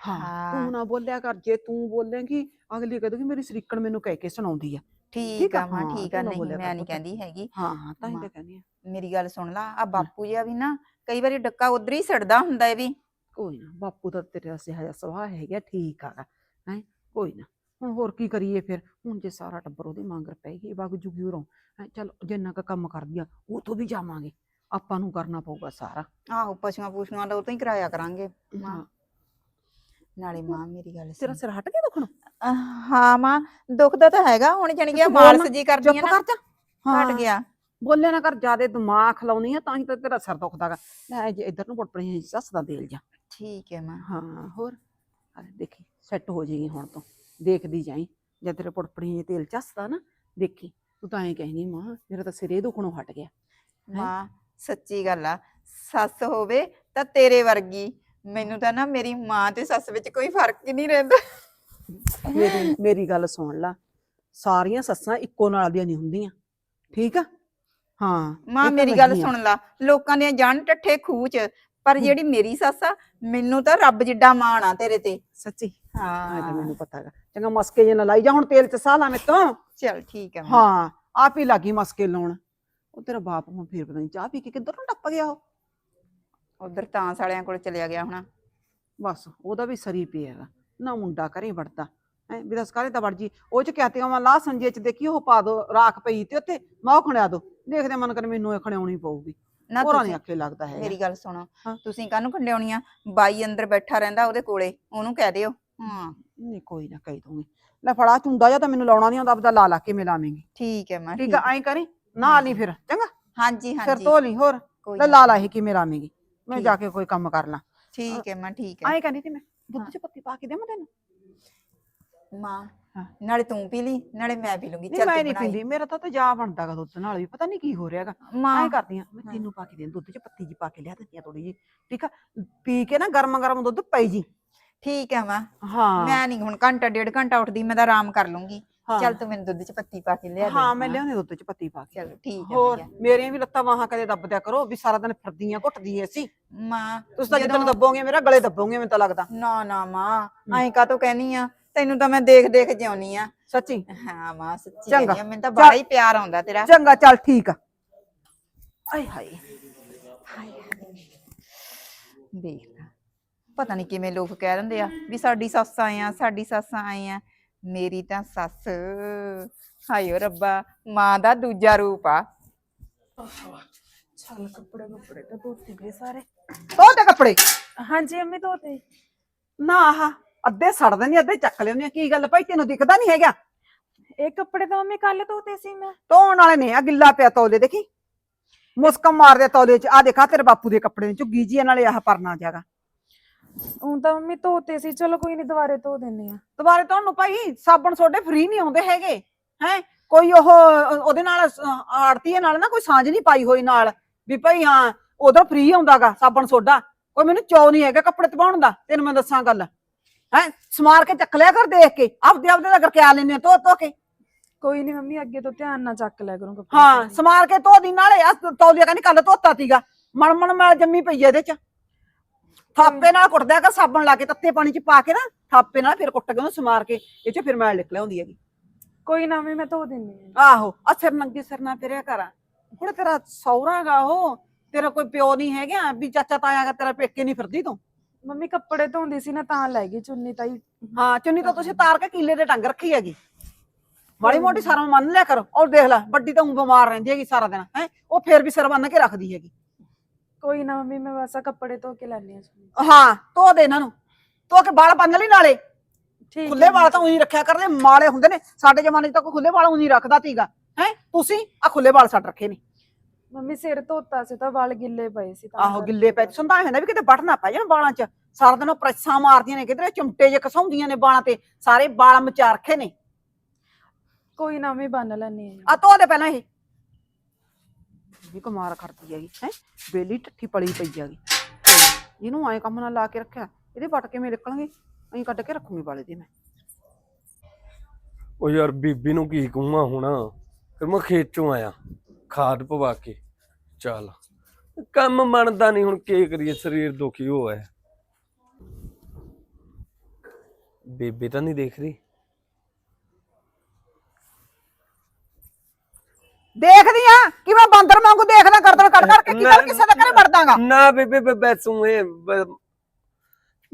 ਹਾਂ
ਹਾਂ।
ਤੂੰ ਨਾ ਬੋਲਿਆ ਕਰ ਜੇ ਤੂੰ ਬੋਲੇਂਗੀ ਅਗਲੀ ਕਹੇਗੀ ਮੇਰੀ ਸਰੀਕਣ ਮੈਨੂੰ ਕਹਿ ਕੇ ਸੁਣਾਉਂਦੀ ਆ।
ਠੀਕ ਆ? ਮਾਂ
ਹਾਂ,
ਠੀਕ ਆ
ਤੂੰ ਨਾ
ਨਹੀਂ
ਬੋਲਿਆ
ਮੈਂ ਨਹੀਂ
ਪੁੱਤ।
ਕਹਿੰਦੀ ਹੈਗੀ।
ਹਾਂ ਹਾਂ ਤਾਂ ਹੀ
ਮਾਂ।
ਤਾਂ ਕਹਿੰਦੀ ਆ।
ਮੇਰੀ ਗੱਲ ਸੁਣ ਲਾ ਆ ਬਾਪੂ ਜਿਹਾ ਵੀ ਨਾ ਕਈ ਵਾਰੀ ਡੱਕਾ ਉਧਰ ਹੀ ਸੜਦਾ ਹੁੰਦਾ ਏ ਵੀ।
ਕੋਈ ਨਾ ਬਾਪੂ ਦਾ ਤੇਰੇ ਵਾਸਤੇ ਹਜਾ ਸੁਭਾਅ ਹੈਗਾ ਠੀਕ ਆ ਹੈ ਕੋਈ ਨਾ। ਹੁਣ ਹੋਰ ਕੀ ਕਰੀਏ ਫਿਰ? ਹੁਣ ਜੇ ਸਾਰਾ ਟੱਬਰ ਉਹਦੀ ਮੰਗਰ ਪੈ ਗਈ ਵਗ ਜੂਗੀ ਉਰੋਂ ਹੈਂ ਚਲ ਜਿੰਨਾ ਕੁ ਕੰਮ ਕਰਦੀ ਆ ਉਹ ਤੋਂ ਵੀ ਜਾਵਾਂਗੇ। ਆਪਾਂ ਨੂੰ ਕਰਨਾ ਪਊਗਾ ਸਾਰਾ।
ਆਹੋ ਪਸ਼ੂਆਂ ਪੂਸ਼ੂਆਂ ਦਾ ਉਹ ਤੋਂ ਹੀ ਕਰਾਇਆ ਕਰਾਂਗੇ। ਮਾਂ
ਹਾਂ।
ਨਾਲੇ ਮਾਂ ਮੇਰੀ ਗੱਲ
ਤੇਰਾ
ਸੁਣ।
ਸਿਰ ਹਟ ਗਿਆ ਦੁਖਣੋਂ
ਅਹ ਹਾਂ ਮਾਂ ਦੁੱਖ ਦਾ ਤਾਂ ਹੈਗਾ ਹੁਣ ਜਾਣੀ ਕਿ
ਤੂੰ ਬੋਲ
ਮਾਲਸ਼
ਨਾ,
ਜੀ ਕਰਦੀ
ਚੁੱਪ
ਆ ਨਾ।
ਕਰ ਜਾ।
ਗਿਆ।
ਬੋਲੇ ਨਾ ਕਰ ਜਿਆਦੇ ਦਿਮਾਗ ਖਲਾਉਣੀ ਆ ਤਾਂ ਹੀ ਤਾਂ ਤੇਰਾ ਸਿਰ ਦੁਖਦਾਗਾ ਲੈ ਜੇ ਇੱਧਰ ਨੂੰ ਪੜਪਣੀ ਸੱਸ ਦਾ ਦੇਲ ਜਾ।
ਠੀਕ ਹੈ ਮਾਂ।
ਹਾਂ ਹੋਰ? ਆ ਦੇਖੀ ਸੈੱਟ ਹੋ ਜਾਏਗੀ ਹੁਣ ਤੋਂ। ਦੇਖਦੀ ਜਾਈ। ਜਦ ਤੇਰੇ ਪੜਪਣੀ ਤੇਲ ਚੱਸਦਾ ਨਾ ਦੇਖੀ ਤੂੰ ਤਾਂ ਐਂ ਕਹਿਨੀ ਮਾਂ ਮੇਰਾ ਤਾਂ ਸਿਰੇ ਦੁਖਣੋਂ ਹਟ ਗਿਆ।
ਮਾਂ ਸੱਚੀ ਗੱਲ ਆ ਸੱਸ ਹੋਵੇ ਤਾਂ ਤੇਰੇ ਵਰਗੀ। ਮੈਨੂੰ ਤਾਂ ਨਾ ਮੇਰੀ ਮਾਂ ਤੇ ਸੱਸ ਵਿੱਚ ਕੋਈ ਫ਼ਰਕ ਹੀ ਨਹੀਂ ਰਹਿੰਦਾ।
ਮੇਰੀ ਮੇਰੀ ਗੱਲ ਸੁਣ ਲਾ ਸਾਰੀਆਂ ਸੱਸਾਂ ਇੱਕੋ ਨਾਲ ਦੀਆਂ ਨਹੀਂ ਹੁੰਦੀਆਂ। ਠੀਕ ਆ? ਹਾਂ
ਮਾਂ
ਇਹ
ਮੇਰੀ ਗੱਲ। ਸੁਣ ਲਾ ਲੋਕਾਂ ਦੀਆਂ ਜਾਣ ਟੱਠੇ ਖੂਚ ਪਰ ਜਿਹੜੀ ਮੇਰੀ ਸੱਸ ਆ ਮੈਨੂੰ ਤਾਂ ਰੱਬ ਜਿੱਡਾ ਮਾਣ ਆ ਤੇਰੇ ਤੇ।
ਸੱਚੀ ਹਾਂ। ਇਹ ਮੈਨੂੰ ਪਤਾ ਹੈਗਾ ਚੰਗਾ ਮਸਕੇ ਜੇ ਨਾ ਲਾਈ ਜਾ ਹੁਣ ਤੇਲ ਚ ਸਾਹ ਲਾ ਮੇ ਤੋਂ
ਚਲ ਠੀਕ ਹੈ ਮਾਂ।
ਹਾਂ ਆਪ ਹੀ ਲੱਗੀ ਮਸਕੇ ਲਾਉਣ। ਉਹ ਤੇਰਾ ਬਾਪ ਹੁਣ ਫੇਰ ਪਤਾ ਨਹੀਂ ਚਾਹ ਪੀ ਕੇ ਕਿੱਧਰ ਟੱਪ ਗਿਆ ਉਹ।
ਉਧਰ ਤਾਂਸ ਵਾਲਿਆਂ ਕੋਲ ਚਲਿਆ ਗਿਆ ਹੋਣਾ।
ਬਸ ਉਹਦਾ ਵੀ ਸਰੀ ਪਿਆਗਾ ਨਾ ਮੁੰਡਾ ਕਰੇ ਵੜਦਾ। ਹੈ ਵੀ ਦਸ ਕਰੇ ਤਾਂ ਵੜ ਜੀ? ਉਹ ਚ ਕਿਹਾ ਤੇ ਮੈਂ ਲਾ ਸੰਜੇ ਚ ਦੇਖੀ ਉਹ ਪਾ ਦੋ ਰਾਖ ਪਈ ਤੇ ਉੱਤੇ ਮੈਂ ਉਹ ਖਣਿਆ ਦੋ। ਦੇਖਦੇ ਮਨ ਕਰ ਮੈਨੂੰ ਇਹ ਖਣਿਆਉਣੀ ਪਊਗੀ।
ਨਾ
ਹੋਰਾਂ
ਤੁਸੀਂ
ਨਹੀਂ ਆਖੇ ਲੱਗਦਾ ਹੈ
ਮੇਰੀ ਗੱਲ ਸੁਣੋ।
ਹਾਂ।
ਤੁਸੀਂ ਕਾਹਨੂੰ ਖੰਡਿਆਉਣੀ ਆ? ਬਾਈ ਅੰਦਰ ਬੈਠਾ ਰਹਿੰਦਾ ਉਹਦੇ ਕੋਲੇ ਉਹਨੂੰ ਕਹਿ ਦਿਓ। ਹਾਂ।
ਨਹੀਂ ਕੋਈ ਨਾ ਕਹਿ ਦੂੰਗੀ ਲੈ ਫੜਾ ਚੁੰਡਾ ਜਾਂ ਤਾਂ ਮੈਨੂੰ ਲਾਉਣਾ ਨਹੀਂ ਆਉਂਦਾ ਆਪਦਾ ਲਾ ਲਾ ਕੇ ਮਿਲਾਵੇਂਗੀ
ਠੀਕ ਹੈ ਮਾਂ
ਠੀਕ ਆ ਐਂ ਕਰੀ ਨਾ ਲਈ ਫਿਰ ਚੰਗਾ?
ਹਾਂਜੀ
ਫਿਰ
ਹਾਂਜੀ।
ਧੋ ਲਈ ਹੋਰ।
ਕੋਈ
ਲੈ। ਲਾ ਲਾ ਇਹ ਕਿਵੇਂ ਲਾਵੇਂਗੀ। ਮੈਂ। ਜਾ ਕੇ ਕੋਈ ਕੰਮ ਕਰ ਲਾਂ।
ਠੀਕ ਹੈ ਮਾਂ ਠੀਕ ਹੈ।
ਐਂ ਕਹਿੰਦੀ ਤੇ ਮੈਂ ਦੁੱਧ। ਚ ਪੱਤੀ ਪਾ ਕੇ ਦੇਵਾਂ ਤੈਨੂੰ?
ਮਾਂ
ਹਾਂ।
ਨਾਲੇ ਤੂੰ ਪੀ ਲਈ ਨਾਲੇ ਮੈਂ ਪੀ ਲੂੰਗੀ
ਨਹੀਂ
ਚੱਲ
ਮੈਂ
ਤੂੰ
ਨਹੀਂ
ਬਣਾਈ।
ਪੀਂਦੀ ਮੇਰਾ ਤਾਂ ਤੇਜਾ ਬਣਦਾਗਾ ਦੁੱਧ ਨਾਲ ਵੀ ਪਤਾ ਨਹੀਂ ਕੀ ਹੋ ਰਿਹਾਗਾ
ਮਾਂ।
ਐਂ ਕਰਦੀ ਆ ਮੈਂ। ਤੈਨੂੰ ਪਾ ਕੇ ਦੇ ਦੁੱਧ ਚ ਪੱਤੀ ਜੀ ਪਾ ਕੇ ਲਿਆ ਦਿੰਦੀ ਆ ਥੋੜੀ ਜੀ ਠੀਕ ਆ? ਪੀ ਕੇ ਨਾ ਗਰਮ ਗਰਮ ਦੁੱਧ ਪਈ ਜੀ।
ਠੀਕ ਹੈ ਮਾਂ।
ਹਾਂ।
ਮੈਂ ਨਹੀਂ ਹੁਣ ਘੰਟਾ ਡੇਢ ਘੰਟਾ ਉੱਠਦੀ ਮੈਂ ਤਾਂ ਆਰਾਮ ਕਰ ਲੂੰਗੀ। ਚੱਲ ਤੂੰ ਮੈਨੂੰ ਦੁੱਧ ਚ ਪੱਤੀ ਪਾ ਕੇ ਲਿਆ ਦੇ।
ਹਾਂ ਮੈਂ ਲਿਆਉਂਦੀ ਦੁੱਧ ਚ ਪੱਤੀ ਪਾ ਕੇ।
ਚਲ ਠੀਕ ਹੈ
ਹੋਰ। ਮੇਰੀਆਂ ਵੀ ਲੱਤਾਂ ਬਾਹਾਂ ਕਦੇ ਦੱਬ ਦਿਆ ਕਰੋ ਵੀ ਸਾਰਾ ਦਿਨ ਫਿਰਦੀਆਂ ਘੁੱਟਦੀਆਂ ਸੀ
ਮਾਂ
ਤੁਸੀਂ ਤਾਂ
ਜਦੋਂ-
ਦੱਬੋਗੇ ਮੇਰਾ ਗਲੇ ਦੱਬੋਗੇ ਮੈਨੂੰ ਤਾਂ ਲੱਗਦਾ।
ਨਾ ਨਾ ਮਾਂ ਐਂ ਕਾ ਤੂੰ ਕਹਿਨੀ ਆ? ਤੈਨੂੰ ਤਾਂ ਮੈਂ ਦੇਖ ਦੇਖ ਜਿਉਣੀ ਆ।
ਸੱਚੀ?
ਹਾਂ ਮਾਂ ਸੱਚੀ
ਚੰਗਾ।
ਮੈਨੂੰ ਤਾਂ ਬੜਾ ਹੀ ਪਿਆਰ ਆਉਂਦਾ ਤੇਰਾ।
ਚੰਗਾ ਚੱਲ ਠੀਕ ਆ। ਆਏ ਹਾਏ।
ਦੇਖ। ਲੈ ਪਤਾ ਨਹੀਂ ਕਿਵੇਂ ਲੋਕ ਕਹਿ ਦਿੰਦੇ ਆ ਵੀ ਸਾਡੀ ਸੱਸ ਆਏ ਆ ਸਾਡੀ ਸੱਸ ਆਏ ਆ। ਮੇਰੀ ਤਾਂ ਸੱਸ ਹਾਇਓ ਰੱਬਾ ਮਾਂ ਦਾ ਦੂਜਾ ਰੂਪ ਆ।
ਚੱਲ ਕੱਪੜੇ ਕੱਪੜੇ ਤਾਂ ਧੋਤੇ ਗਏ ਸਾਰੇ।
ਧੋ ਤੇ ਕੱਪੜੇ?
ਹਾਂਜੀ ਅੰਮੀ ਧੋਤੇ।
ਨਾ ਆਹ ਅੱਧੇ ਸੜ ਦਿੰਦੀ ਅੱਧੇ ਚੱਕ ਲਿਆਉਂਦੀ ਆ। ਕੀ ਗੱਲ ਭਾਈ ਤੈਨੂੰ ਦਿਖਦਾ ਨਹੀਂ ਹੈਗਾ?
ਇਹ ਕੱਪੜੇ ਤਾਂ ਮੰਮੀ ਕੱਲ ਧੋਤੇ ਸੀ ਮੈਂ।
ਧੋਣ ਵਾਲੇ ਨੇ ਆ ਗਿੱਲਾ ਪਿਆ ਤੌਲੇ ਦੇਖੀ? ਮੁਸਕਮ ਮਾਰਦੇ ਤੌਲੇ ਚ। ਆ ਦੇਖਾ ਤੇਰੇ ਬਾਪੂ ਦੇ ਕੱਪੜੇ ਨੇ ਝੁੱਗੀ ਜੀ ਨਾਲੇ ਆਹ ਪਰਨਾ ਜਾਗਾ।
ਹੁਣ ਤਾਂ ਮੰਮੀ ਧੋਤੇ ਸੀ ਚਲੋ ਕੋਈ ਨਹੀਂ ਦੁਬਾਰੇ ਧੋ ਦਿੰਨੇ ਆ।
ਦੁਬਾਰੇ ਧੋਣ ਨੂੰ ਭਾਈ ਸਾਬਣ ਸੋਡੇ ਫ੍ਰੀ ਨਹੀਂ ਆਉਂਦੇ ਹੈਗੇ ਹੈ? ਕੋਈ ਉਹ ਉਹਦੇ ਨਾਲ ਆੜਤੀਏ ਨਾਲ ਨਾ ਕੋਈ ਸਾਂਝ ਨਹੀਂ ਪਾਈ ਹੋਈ ਨਾਲ ਵੀ ਭਾਈ ਹਾਂ ਉਧਰ ਫ੍ਰੀ ਆਉਂਦਾਗਾ ਸਾਬਣ ਸੋਡਾ। ਕੋਈ ਮੈਨੂੰ ਚੌ ਨਹੀਂ ਹੈਗਾ ਕੱਪੜੇ ਧਵਾਉਣ ਦਾ ਤੈਨੂੰ ਮੈਂ ਦੱਸਾਂ ਗੱਲ। ਹੈ? ਸਮਾਰ ਕੇ ਚੱਕ ਲਿਆ ਕਰ ਦੇਖ ਕੇ ਆਪਦੇ ਆਪਦੇ ਦਾ ਕਰਕੇ ਆ ਲੈਨੇ ਧੋ ਧੋ ਕੇ।
ਕੋਈ ਨਹੀਂ ਮੰਮੀ ਅੱਗੇ ਤੋਂ ਧਿਆਨ ਨਾਲ ਚੱਕ ਲਿਆ ਕਰੂੰ ਕੱਪੜੇ
ਹਾਂ। ਸਮਾਰ ਕੇ ਧੋ ਦੀ ਨਾਲੇ ਆ ਤੌਲੀਆ ਕਹਿੰਦੀ ਕੱਲ ਧੋਤਾ ਤੀਗਾ ਮਣ ਮਣ ਮੈਲ ਜੰਮੀ ਪਈ ਆ ਇਹਦੇ ਚ। ਥਾਪੇ ਨਾਲ ਕੁੱਟਦਿਆ ਕਰ ਸਾਬਣ ਲਾ ਕੇ ਤੱਤੇ ਪਾਣੀ ਚ ਪਾ ਕੇ ਨਾ ਥਾਪੇ ਨਾਲ ਫਿਰ ਕੁੱਟ ਕੇ ਉਹਨੂੰ ਸਮਾਰ ਕੇ ਇਹ ਚ ਫਿਰ ਮੈਲ ਨਿਕਲ ਆਉਂਦੀ ਹੈਗੀ।
ਕੋਈ ਨਾ ਮੈਂ ਧੋ ਦਿੰਨੀ ਆ
ਆਹੋ ਆ ਸਿਰ ਨੰਗੇ ਸਿਰ ਨਾ ਫਿਰਿਆ ਕਰ। ਹੁਣ ਤੇਰਾ ਸੌਰਾ ਗਾ ਉਹ ਤੇਰਾ ਕੋਈ ਪਿਓ ਨਹੀਂ ਹੈਗਾ ਵੀ ਚਾਚਾ ਤਾਇਆ ਗਾ ਤੇਰਾ ਪੇਕੇ ਨਹੀਂ ਫਿਰਦੀ ਤੂੰ।
ਮੰਮੀ ਕੱਪੜੇ ਧੋਂਦੀ ਸੀ ਨਾ ਤਾਂ ਲੈ ਗਈ ਚੁੰਨੀ ਤਾਈ
ਹਾਂ। ਚੁੰਨੀ ਤਾਂ ਤੁਸੀਂ ਤਾਰ ਕੇ ਕੀਲੇ ਦੇ ਟੰਗ ਰੱਖੀ ਹੈਗੀ। ਮਾੜੀ ਮੋਟੀ ਸ਼ਰਮ ਮੰਨ ਲਿਆ ਕਰੋ। ਔਰ ਦੇਖ ਲੈ ਵੱਡੀ ਤਾਂ ਊਂ ਬਿਮਾਰ ਰਹਿੰਦੀ ਹੈਗੀ ਸਾਰਾ ਦਿਨ ਹੈ? ਉਹ ਫੇਰ ਵੀ ਸਿਰ ਬੰਨ ਕੇ ਰੱਖਦੀ ਹੈਗੀ।
ਕੋਈ ਨਾ ਮੰਮੀ ਮੈਂ ਬਸ ਆਹ ਕੱਪੜੇ ਧੋ ਕੇ ਲੈਣੀ ਆ ਚੁੰਨੀ
ਹਾਂ ਧੋ ਦੇ ਇਹਨਾਂ ਨੂੰ। ਧੋ ਕੇ ਵਾਲ ਬੰਨ ਲਈ ਨਾਲੇ।
ਠੀਕ
ਖੁੱਲੇ ਵਾਲ ਤਾਂ ਉਹੀ ਰੱਖਿਆ ਕਰਦੇ ਮਾੜੇ ਹੁੰਦੇ ਨੇ। ਸਾਡੇ ਜ਼ਮਾਨੇ 'ਚ ਤਾਂ ਕੋਈ ਖੁੱਲੇ ਵਾਲ ਉਹੀ ਰੱਖਦਾ ਤੀਗਾ ਹੈ ਤੁਸੀਂ? ਆ ਖੁੱਲੇ ਵਾਲ ਛੱਡ ਰੱਖੇ ਨੇ।
ਮੰਮੀ ਸਿਰ ਧੋਤਾ ਸੀ ਤਾਂ ਵਾਲ ਗਿੱਲੇ ਪਏ ਸੀ ਤਾਂ
ਆਹੋ
ਕਰਕੇ।
ਗਿੱਲੇ ਪੈ ਸੁਣਦਾ ਹੁੰਦਾ ਵੀ ਕਿਤੇ ਵੱਟ ਨਾ ਪੈ ਜਾਣ ਵਾਲਾਂ 'ਚ। ਸਾਰਾ ਦਿਨ ਉਹ ਪ੍ਰੈਸਾਂ ਮਾਰਦੀਆਂ ਨੇ ਕਿਧਰੇ ਚੁੰਮਟੇ ਜੇ ਕਸਾਉਂਦੀਆਂ ਨੇ ਵਾਲਾਂ ਤੇ। ਸਾਰੇ ਵਾਲ ਮਚਾ ਰੱਖੇ ਨੇ।
ਕੋਈ ਨਾ ਮੰਮੀ ਬੰਨ ਲੈਣੀ ਆ
ਆ ਧੋ ਦੇ ਪਹਿਲਾਂ ਇਹ। ਵੀ ਕਮਾਰ ਕਰਦੀ ਹੈਗੀ, ਹੈ? ਬੇਲੀ ਠੱਠੀ ਪਲੀ ਪਈ ਹੈਗੀ। ਇਹਨੂੰ ਐ ਕੰਮ ਨਾਲ ਲਾ ਕੇ ਰੱਖਿਆ, ਇਹਦੇ ਵੱਟ ਕਿਵੇਂ ਨਿਕਲਣਗੇ ਐਂ ਕੱਢ ਕੇ ਰੱਖੂਗੀ ਵਾਲੇ ਦੀ ਮੈਂ।
ਉਹ ਯਾਰ ਬੀਬੀ ਨੂੰ ਕੀ ਕਹੂੰਗਾ ਹੁਣ? ਫਿਰ ਮੈਂ ਖੇਤ ਚੋਂ ਆਇਆ, ਖਾਦ ਪਵਾ ਕੇ। ਚੱਲ, ਕੰਮ ਮੰਨਦਾ ਨਹੀਂ ਹੁਣ, ਕੀ ਕਰੀਏ, ਸਰੀਰ ਦੁਖੀ ਹੋਇਆ। ਬੀਬੀ ਤਾਂ ਨਹੀਂ ਦੇਖ ਰਹੀ
ਦੇਖਦੀ ਆ ਕਿਵੇਂ ਬਾਂਦਰ ਵਾਂਗੂ ਦੇਖਦਾ ਕਰਦਣ ਕੱਢ ਕੱਢ ਕੇ ਕੀ ਗੱਲ ਕਿਸੇ ਵੜਦਾਗਾ
ਨਾ ਬੇਬੇ ਬੇਬੇ ਤੂੰ ਇਹ ਬ-